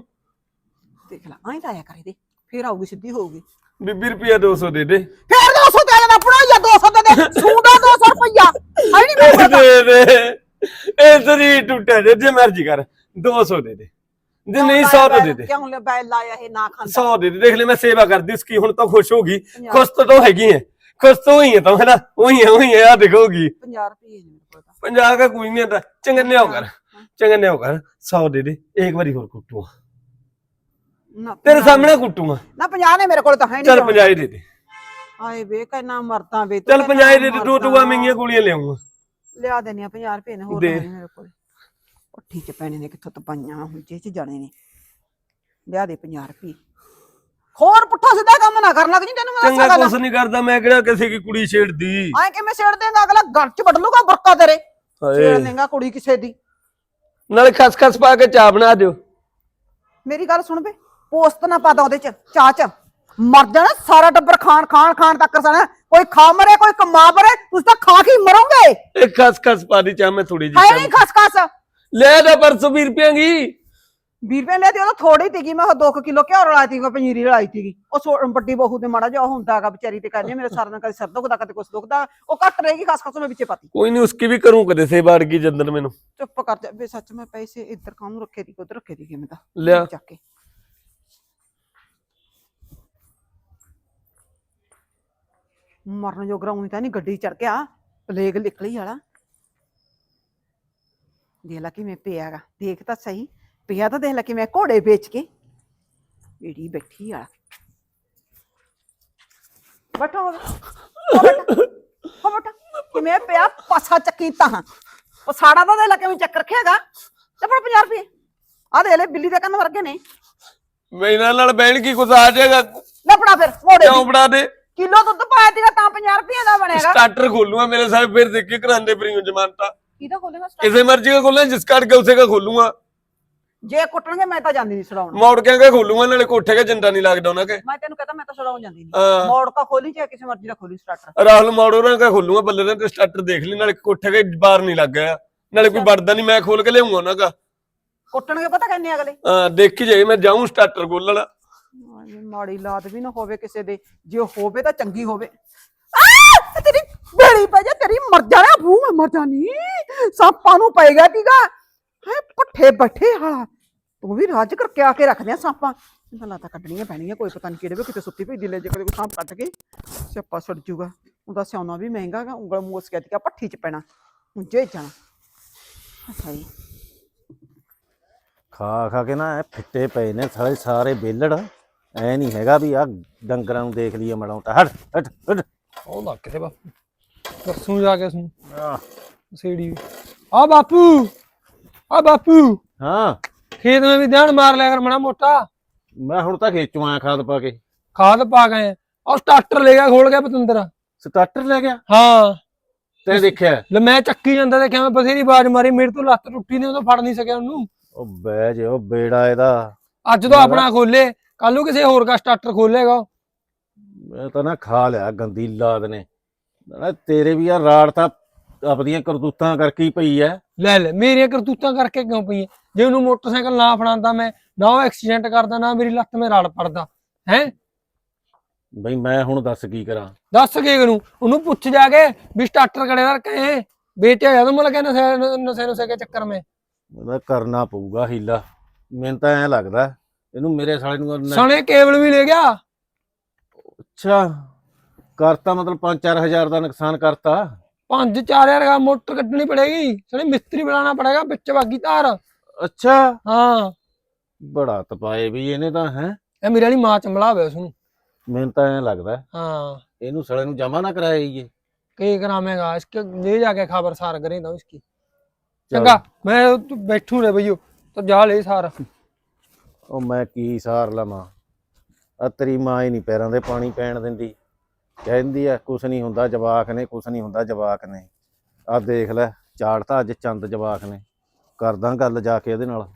ਦੇਖ ਲੈ ਐਂ ਲਾਇਆ ਕਰੇ ਦੇ ਫੇਰ ਆਊਗੀ ਸਿੱਧੀ ਹੋਊਗੀ।
ਬੀਬੀ ਰੁਪਿਆ 200 ਦੇ ਦੇ।
ਫੇਰ 200 ਦੇ ਦੇਣਾ ਪੜਾਈਆ 200 ਦੇ ਦੇ ਸੂਦਾ 200 ਰੁਪਈਆ। ਹੈ ਨਹੀਂ
ਦੇ ਦੇ। ਇਹ ਸਰੀ ਟੁੱਟਿਆ ਜੇ, ਜੇ ਮਰਜ਼ੀ ਕਰ 200 ਦੇ ਦੇ। ਜੇ ਨਹੀਂ 100 ਦੇ ਦੇ।
ਕਿਉਂ ਲੈ ਬੈ ਲਾਇਆ ਇਹ ਨਾ ਖਾਂਦਾ?
100 ਦੇ ਦੇਖ ਲੈ ਮੈਂ ਸੇਵਾ ਕਰਦੀ ਉਸकी ਹੁਣ ਤਾਂ ਖੁਸ਼
ਹੋਗੀ
ਖੁਸ਼ ਤਾਂ ਤੋ ਹੈਗੀ ਹੈ ਖੁਸ਼ ਤਾਂ ਹੀ ਹੈ ਤਾਂ ਹੈ ਨਾ ਉਹੀ ਹੈ ਉਹੀ ਹੈ ਆ ਦੇਖੋਗੀ
50 ਰੁਪਏ ਨਹੀਂ ਪਤਾ
50 ਦਾ ਕੋਈ ਨਹੀਂ ਤਾਂ ਚੰਗਨੇ ਹੋ ਕਰ ਚੰਗਨੇ ਹੋ ਕਰ। 100 ਦੇ ਦੇ ਇੱਕ ਵਾਰੀ
ਹੋਰ
ਕੁੱਟੂਆ
ਤੇਰੇ
ਸਾਹਮਣੇ ਕੁੱਟੂਗਾ
ਨਾ 50 ਨੇ ਮੇਰੇ ਕੋਲ ਤਾਂ ਹੈ ਨਹੀਂ
ਚਲ 50 ਦੇ ਦੇ।
ਆਏ ਵੇ ਕਹਿੰਨਾ ਮਰਦਾ ਵੇ
ਚਲ 50 ਦੇ
ਦੇ
ਦੋ ਦੋ ਆਵੇਂ ਗੋਲੀਆਂ ਲਿਆਉਂਗਾ
ਲਿਆ ਦੇਣੀਆਂ 50 ਰੁਪਏ ਨੇ ਹੋਰ ਮੇਰੇ ਕੋਲ। ਭੱਠੀ ਚ ਪੈਣੇ ਨੇ ਕਿੱਥੋਂ ਤਪਾਈਆਂ ਹੁਣ ਜੇ ਚ ਜਾਣੇ ਨੇ। ਲਿਆ ਦੇ 50 ਰੁਪਏ ਹੋਰ ਪੁੱਠਾ ਸਿੱਧਾ ਕੰਮ ਨਾ ਕਰਨ ਲੱਗ ਜੀ ਤੈਨੂੰ ਮੈਂ
ਚੰਗਾ ਦੱਸਾਂਗਾ ਨਹੀਂ ਕਰਦਾ ਮੈਂ ਕਿਹੜਾ ਕਿਸੇ ਦੀ ਕੁੜੀ ਛੇੜਦੀ?
ਐ ਕਿਵੇਂ ਛੇੜ ਦੇਂਗਾ ਅਗਲਾ ਗਰ ਚ ਵੱਢ ਲੂਗਾ ਬਰਕਾ ਤੇਰੇ। ਛੇੜ ਹਾਏ ਕੁੜੀ ਕਿਸੇ ਦੀ।
ਨਾਲੇ ਖਸਖਸ ਪਾ ਕੇ ਚਾਹ ਬਣਾ ਦਿਓ।
ਮੇਰੀ ਗੱਲ ਸੁਣ ਬੇ ਪੋਸਤ ਨਾ ਪਾਦਾ ਉਹਦੇ ਚ ਚਾਹ ਚ। ਮਰ ਜਾਣਾ ਸਾਰਾ ਟੱਬਰ ਖਾਣ ਖਾਣ ਖਾਣ ਤੱਕ ਸਣਾ ਕੋਈ ਖਾ ਮਰੇ ਕੋਈ ਕਮਾ ਮਰੇ ਤੁਸੀਂ ਤਾਂ ਖਾ ਕੇ ਮਰੋਗੇ।
ਇਹ ਖਸਖਸ ਪਾ ਦੀ ਚਾਹ ਮੈਂ ਥੋੜੀ
ਜਿਹੀ
ਹਾਏ
ਨਹੀਂ ਖਸਖਸ?
ਲੈ ਦਾ ਪਰਸ 20 ਰੁਪਏ ਦੀ।
20 ਲੈ ਤੇ ਉਹ ਥੋੜੀ ਤੀਗੀ ਮੈਂ 2 ਕਿਲੋ ਘਿਓ ਰਲਾਈ ਤੀ ਪਨੀਰੀ ਰਲਾਈ ਤੀਗੀ ਉਹ ਸੋ ਵੱਡੀ ਬਹੁਤ ਤੇ ਮਾੜਾ ਜਿਹਾ ਹੁੰਦਾਗਾ ਵਿਚਾਰੀ ਤੇ ਕਰਨੀ ਮੇਰੇ ਸਰ ਨਾਲ ਕਦੇ ਸਰ ਦੁਖਦਾ ਕਦੇ ਕੁਛ ਦੁਖਦਾ। ਉਹ ਘੱਟ ਰਹੇਗੀ ਖਾਸ ਖਾਸ ਮੈਂ ਵਿੱਚੇ ਪਾਤੀ।
ਕੋਈ ਨਹੀਂ ਉਸਕੀ ਵੀ ਕਰੂੰ ਕਦੇ ਸੇ ਬਾਰ ਕੀ ਜੰਦਰ ਮੈਨੂੰ।
ਚੁੱਪ ਕਰ ਜਾ। ਬੇ ਸੱਚ ਮੈਂ ਪੈਸੇ ਇੱਧਰ ਕਾਹਨੂੰ ਰੱਖੇ ਦੀ ਉਧਰ ਰੱਖੇ ਦੀ ਮੈਂ ਤਾਂ।
ਲਿਆ।
ਚੱਕ ਕੇ। ਮਰਨ ਜੋਗਰਾ ਉਹੀ ਤਾਂ ਨਹੀਂ ਗੱਡੀ ਚੜ ਗਿਆ ਪਲੇਗ ਨਿਕਲੀ ਵਾਲਾ। ਦੇਖ ਲੈ ਕਿਵੇਂ ਪਿਆਗਾ ਦੇਖ ਤਾਂ ਸਹੀ ਪਿਆ ਤਾਂ ਦੇਖ ਲੈ ਕਿਵੇਂ ਘੋੜੇ ਵੇਚ ਕੇ। ਏੜੀ ਬੈਠੀ ਆ। ਬੈਠੋ ਹੋ ਬੈਠਾ ਕਿਵੇਂ ਪਿਆ ਪਾਸਾ ਚੱਕੀ ਤਾਂ ਪਸਾੜਾ ਤਾਂ ਦੇਖ ਲੈ ਕਿਵੇਂ ਚੱਕ ਰੱਖਿਆਗਾ ਤੇ ਫੜ 50 ਰੁਪਏ। ਆ ਦੇਖ ਲੈ ਬਿੱਲੀ ਦੇ ਕੰਨ ਵਰਗੇ ਨੇ।
ਮੈਨਾਂ ਨਾਲ ਬਹਿਣ ਕੀ ਕੁਝ ਆ ਜਾਏਗਾ
ਲੈ ਫੜਾ ਫਿਰ ਘੋੜੇ
ਕਿਉਂ ਫੜਾ ਦੇ?
ਕਿਲੋ ਦੁੱਧ ਪਾਇਆ ਤੀਗਾ ਤਾਂ 50 ਰੁਪਏ ਦਾ ਬਣੇਗਾ
ਸਟਾਰਟਰ ਖੋਲੂਆ ਮੇਰੇ ਸਾਰੇ ਫਿਰ ਦੇਖ ਕੇ ਕਰਾਂਦੇ ਪਰਿਓ ਜਮਾਨਤਾ।
ਕਿਹਦਾ ਖੋਲੇਗਾ
ਕਿਸੇ ਮਰਜ਼ੀ ਦਾ ਖੋਲਾਂ
ਜੇ ਕੁੱਟਣਗੇ ਮੈਂ ਤਾਂ ਜਾਂਦੀ ਨਹੀਂ ਛਡਾਉਣ
ਮੋੜ ਕੇ ਕੇ ਖੋਲੂਗਾ ਨਾਲੇ ਕੋਠੇ ਕੇ ਜੰਡਾ ਨਹੀਂ ਲੱਗਦਾ ਉਹਨਾਂ ਕੇ?
ਮੈਂ ਤੈਨੂੰ ਕਹਤਾ ਮੈਂ ਤਾਂ ਛਡਾਉਣ ਜਾਂਦੀ ਨਹੀਂ। ਮੋੜ ਕਾ ਖੋਲੀ ਚਾਹੇ ਕਿਸੇ ਮਰਜ਼ੀ ਦਾ ਖੋਲੀ ਸਟਾਰਟਰ
ਰਾਹੁਲ ਮੋੜੋ ਰਾਂ ਕਾ ਬਾਹਰ ਨਹੀਂ ਲੱਗ ਗਿਆ। ਨਾਲੇ ਕੋਈ ਵੜਦਾ ਨਹੀਂ ਮੈਂ ਖੋਲ ਕੇ ਲਿਆਉਂਗਾ ਉਹਨਾਂ ਦਾ।
ਕੁੱਟਣਗੇ ਪਤਾ ਕਿੰਨੇ ਅਗਲੇ?
ਹਾਂ ਦੇਖੀ ਜਾਈ ਮੈਂ ਜਾਉਂ ਸਟਾਰਟਰ
ਖੋਲਣ ਮਾੜੀ ਲਾਤ ਵੀ ਨਾ ਹੋਵੇ ਕਿਸੇ ਦੇ। ਜੇ ਹੋਵੇ ਤਾਂ ਚੰਗੀ ਹੋਵੇ। ਤੇਰੀ ਬੇੜੀ ਪੈ ਜਾ ਤੇਰੀ ਮਰ ਜਾਣਾ ਬੂ ਮੈਂ ਮਰ ਜਾਣੀ। ਸਾਪਾਂ ਨੂੰ ਪੈ ਗਿਆ ਟੀਗਾ ਹੈ ਪੱਠੇ ਬੱਠੇ ਹਾਲਾ। ਤੂੰ ਵੀ ਰਾਜ ਕਰਕੇ ਆ ਕੇ ਰੱਖਦੇ ਆ ਸਾਪਾਂ। ਗੱਲਾਂ ਤਾਂ ਕੱਢਣੀਆਂ ਪੈਣੀਆਂ ਕੋਈ ਪਤਾ ਨਹੀਂ ਕਿਹੜੇ ਵੇ ਕਿਤੇ ਸੁੱਤੀ ਪਈ ਦਿਲੇ ਜੇ ਕਦੇ ਕੋਈ ਸਾਂਪ ਕੱਟ ਕੇ ਸਿਆਪਾ ਸੜ ਜੂਗਾ। ਉਹਦਾ ਸਿਆਉਣਾ ਵੀ ਮਹਿੰਗਾ ਗਾ ਉਂਗਲ ਮੋਸ ਕੇ ਟੀਗਾ ਪੱਠੀ ਚ ਪੈਣਾ। ਉਂਝੇ ਜਾਣਾ। ਅੱਛਾ ਜੀ।
ਖਾ ਖਾ ਕੇ ਨਾ ਇਹ ਫਿੱਟੇ ਪਏ ਨੇ ਸਾਰੇ ਸਾਰੇ ਬੇਲੜ। ਐ ਨਹੀਂ ਹੈਗਾ ਵੀ ਆ ਡੰਗਰਾਂ ਨੂੰ ਦੇਖ ਲਈਏ ਮੜਾ ਮੋਟਾ ਹਟ ਹਟ ਹਟ।
ਉਹ ਲੱਗ ਕਿਤੇ ਬਾਪੂ ਦੱਸੂ ਜਾ ਕੇ ਸੁਣ।
ਆਹ,
ਸੇੜੀ ਆ ਬਾਪੂ ਆ ਬਾਪੂ।
ਹਾਂ।
ਖੇਤ ਮੇ ਵੀ ਧਿਆਨ ਮਾਰ ਲਿਆ ਕਰ ਮਣਾ ਮੋਟਾ।
ਮੈਂ ਹੁਣ ਤਾਂ ਖੇਤ ਆਇਆ ਖਾਦ ਪਾ ਕੇ।
ਖਾਦ ਪਾ ਗਏ ਔਰ ਟਰੈਕਟਰ ਲੈ ਗਿਆ ਖੋਲ ਗਿਆ ਪਤੰਦਰ।
ਸਟਾਰਟਰ ਲੈ ਗਿਆ?
ਹਾਂ।
ਤੇ ਦੇਖਿਆ?
ਲੈ ਮੈਂ ਚੱਕੀ ਜਾਂਦਾ ਦੇਖਿਆ ਮੈਂ ਬਥੇਰੀ ਬਾਜ ਮਾਰੀ ਮੇਰੇ ਤੋਂ ਲੱਤ ਟੁੱਟੀ ਨੇ ਉਦੋਂ ਫੜ ਨਹੀਂ ਸਕਿਆ ਉਹਨੂੰ।
ਉਹ ਬੈਜ ਉਹ ਬੇੜਾ ਇਹਦਾ।
ਅੱਜ ਤੋਂ ਆਪਣਾ ਖੋਲੇ ਕੱਲ ਨੂੰ ਕਿਸੇ ਹੋਰ ਦਾ ਸਟਾਰਟਰ ਖੋਲੇਗਾ
ਮੈਂ ਤਾਂ ਨਾ ਖਾ ਲਿਆ ਗੰਦੀ ਲਾਦ ਨੇ। ਨਾ ਤੇਰੇ ਵੀ ਆ ਰਾੜ ਤਾਂ ਆਪਦੀਆਂ ਕਰਤੂਤਾਂ ਕਰਕੇ ਹੀ ਪਈ ਐ।
ਲੈ ਲੈ ਮੇਰੀਆਂ ਕਰਤੂਤਾਂ ਕਰਕੇ ਕਿਉਂ ਪਈਆਂ ਜੇ ਉਹਨੂੰ ਮੋਟਰਸਾਈਕਲ ਨਾ ਫੜਾਉਂਦਾ ਮੈਂ ਨਾ ਉਹ ਐਕਸੀਡੈਂਟ ਕਰਦਾ ਨਾ ਮੇਰੀ ਲੱਤ ਮੇ ਰੜ ਪੜਦਾ ਹੈ?
ਬਈ ਮੈਂ ਹੁਣ ਦੱਸ ਕੀ ਕਰਾਂ?
ਦੱਸ ਕੇ ਕਰੂੰ? ਉਹਨੂੰ ਪੁੱਛ ਜਾ ਕੇ ਵੀ ਸਟਾਰਟਰ ਕੜੇ ਦਾ ਕਹੇ ਵੇਚਿਆ ਜਾਂ ਮੈਂ ਲੱਗਿਆ ਨਸ਼ੇ ਨਸ਼ੇ ਨੁਸ਼ੇ ਕੇ ਚੱਕਰ ਮੇ।
ਉਹਦਾ ਕਰਨਾ ਪਊਗਾ ਹੀਲਾ। ਮੈਨੂੰ ਤਾਂ ਐ ਲੱਗਦਾ ਇਹਨੂੰ ਮੇਰੇ ਸਾਲੇ ਨੂੰ ਨਾ-
ਸਣੇ ਕੇਬਲ ਵੀ ਲੈ ਗਿਆ।
ਅੱਛਾ। ਕਰਤਾ ਮਤਲਬ 5-4000 ਦਾ ਨੁਕਸਾਨ ਕਰਤਾ।
ਪੰਜ ਚਾਰ ਹਜ਼ਾਰ ਦਾ ਮੋਟਰ ਕੱਢਣੀ ਪੜੇਗੀ ਸਣੇ ਮਿਸਤਰੀ ਬੁਲਾਣਾ ਪੜੇਗਾ ਵਿੱਚ ਬਾਗੀ ਧਾਰ।
ਅੱਛਾ।
ਹਾਂ।
ਬੜਾ ਤਪਾਏ ਵੀ ਇਹਨੇ ਤਾਂ ਹੈ?
ਇਹ ਮੇਰੇ ਵਾਲੀ ਮਾਂ ਚੰਬਲਾ ਹੋਇਆ ਉਸ ਨੂੰ
ਮੈਨੂੰ ਤਾਂ ਐ ਲੱਗਦਾ।
ਹਾਂ।
ਇਹਨੂੰ ਸਲੇ ਨੂੰ ਜਮਾ ਨਾ
ਕਰਾਈਏ ਕੀ ਕਰਾਵੇਂਗਾ? ਇਸਕੇ ਲੈ ਜਾ ਕੇ ਖਬਰਸਾਰ
ਕਰੇਂਦਾ
ਉਸकी ਚੰਗਾ ਮੈਂ ਬੈਠੂ ਰੇ ਬਈਓ ਤਾਂ ਜਾ ਲੈ ਸਾਰ।
ਉਹ ਮੈਂ ਕੀ ਸਾਰ ਲਵਾਂ? ਆ ਮਾਂ ਹੀ ਨਹੀਂ ਪੈਰਾਂ ਦੇ ਪਾਣੀ ਪੈਣ ਦਿੰਦੀ। ਕਹਿੰਦੀ ਆ, ਕੁਛ ਨਹੀਂ ਹੁੰਦਾ ਜਵਾਕ ਨੇ, ਕੁਛ ਨਹੀਂ ਹੁੰਦਾ ਜਵਾਕ ਨੇ। ਆ ਦੇਖ ਲੈ, ਚਾੜਤਾ ਅੱਜ ਚੰਦ ਜਵਾਕ ਨੇ। ਕਰਦਾ ਗੱਲ ਜਾ ਕੇ ਇਹਦੇ ਨਾਲ।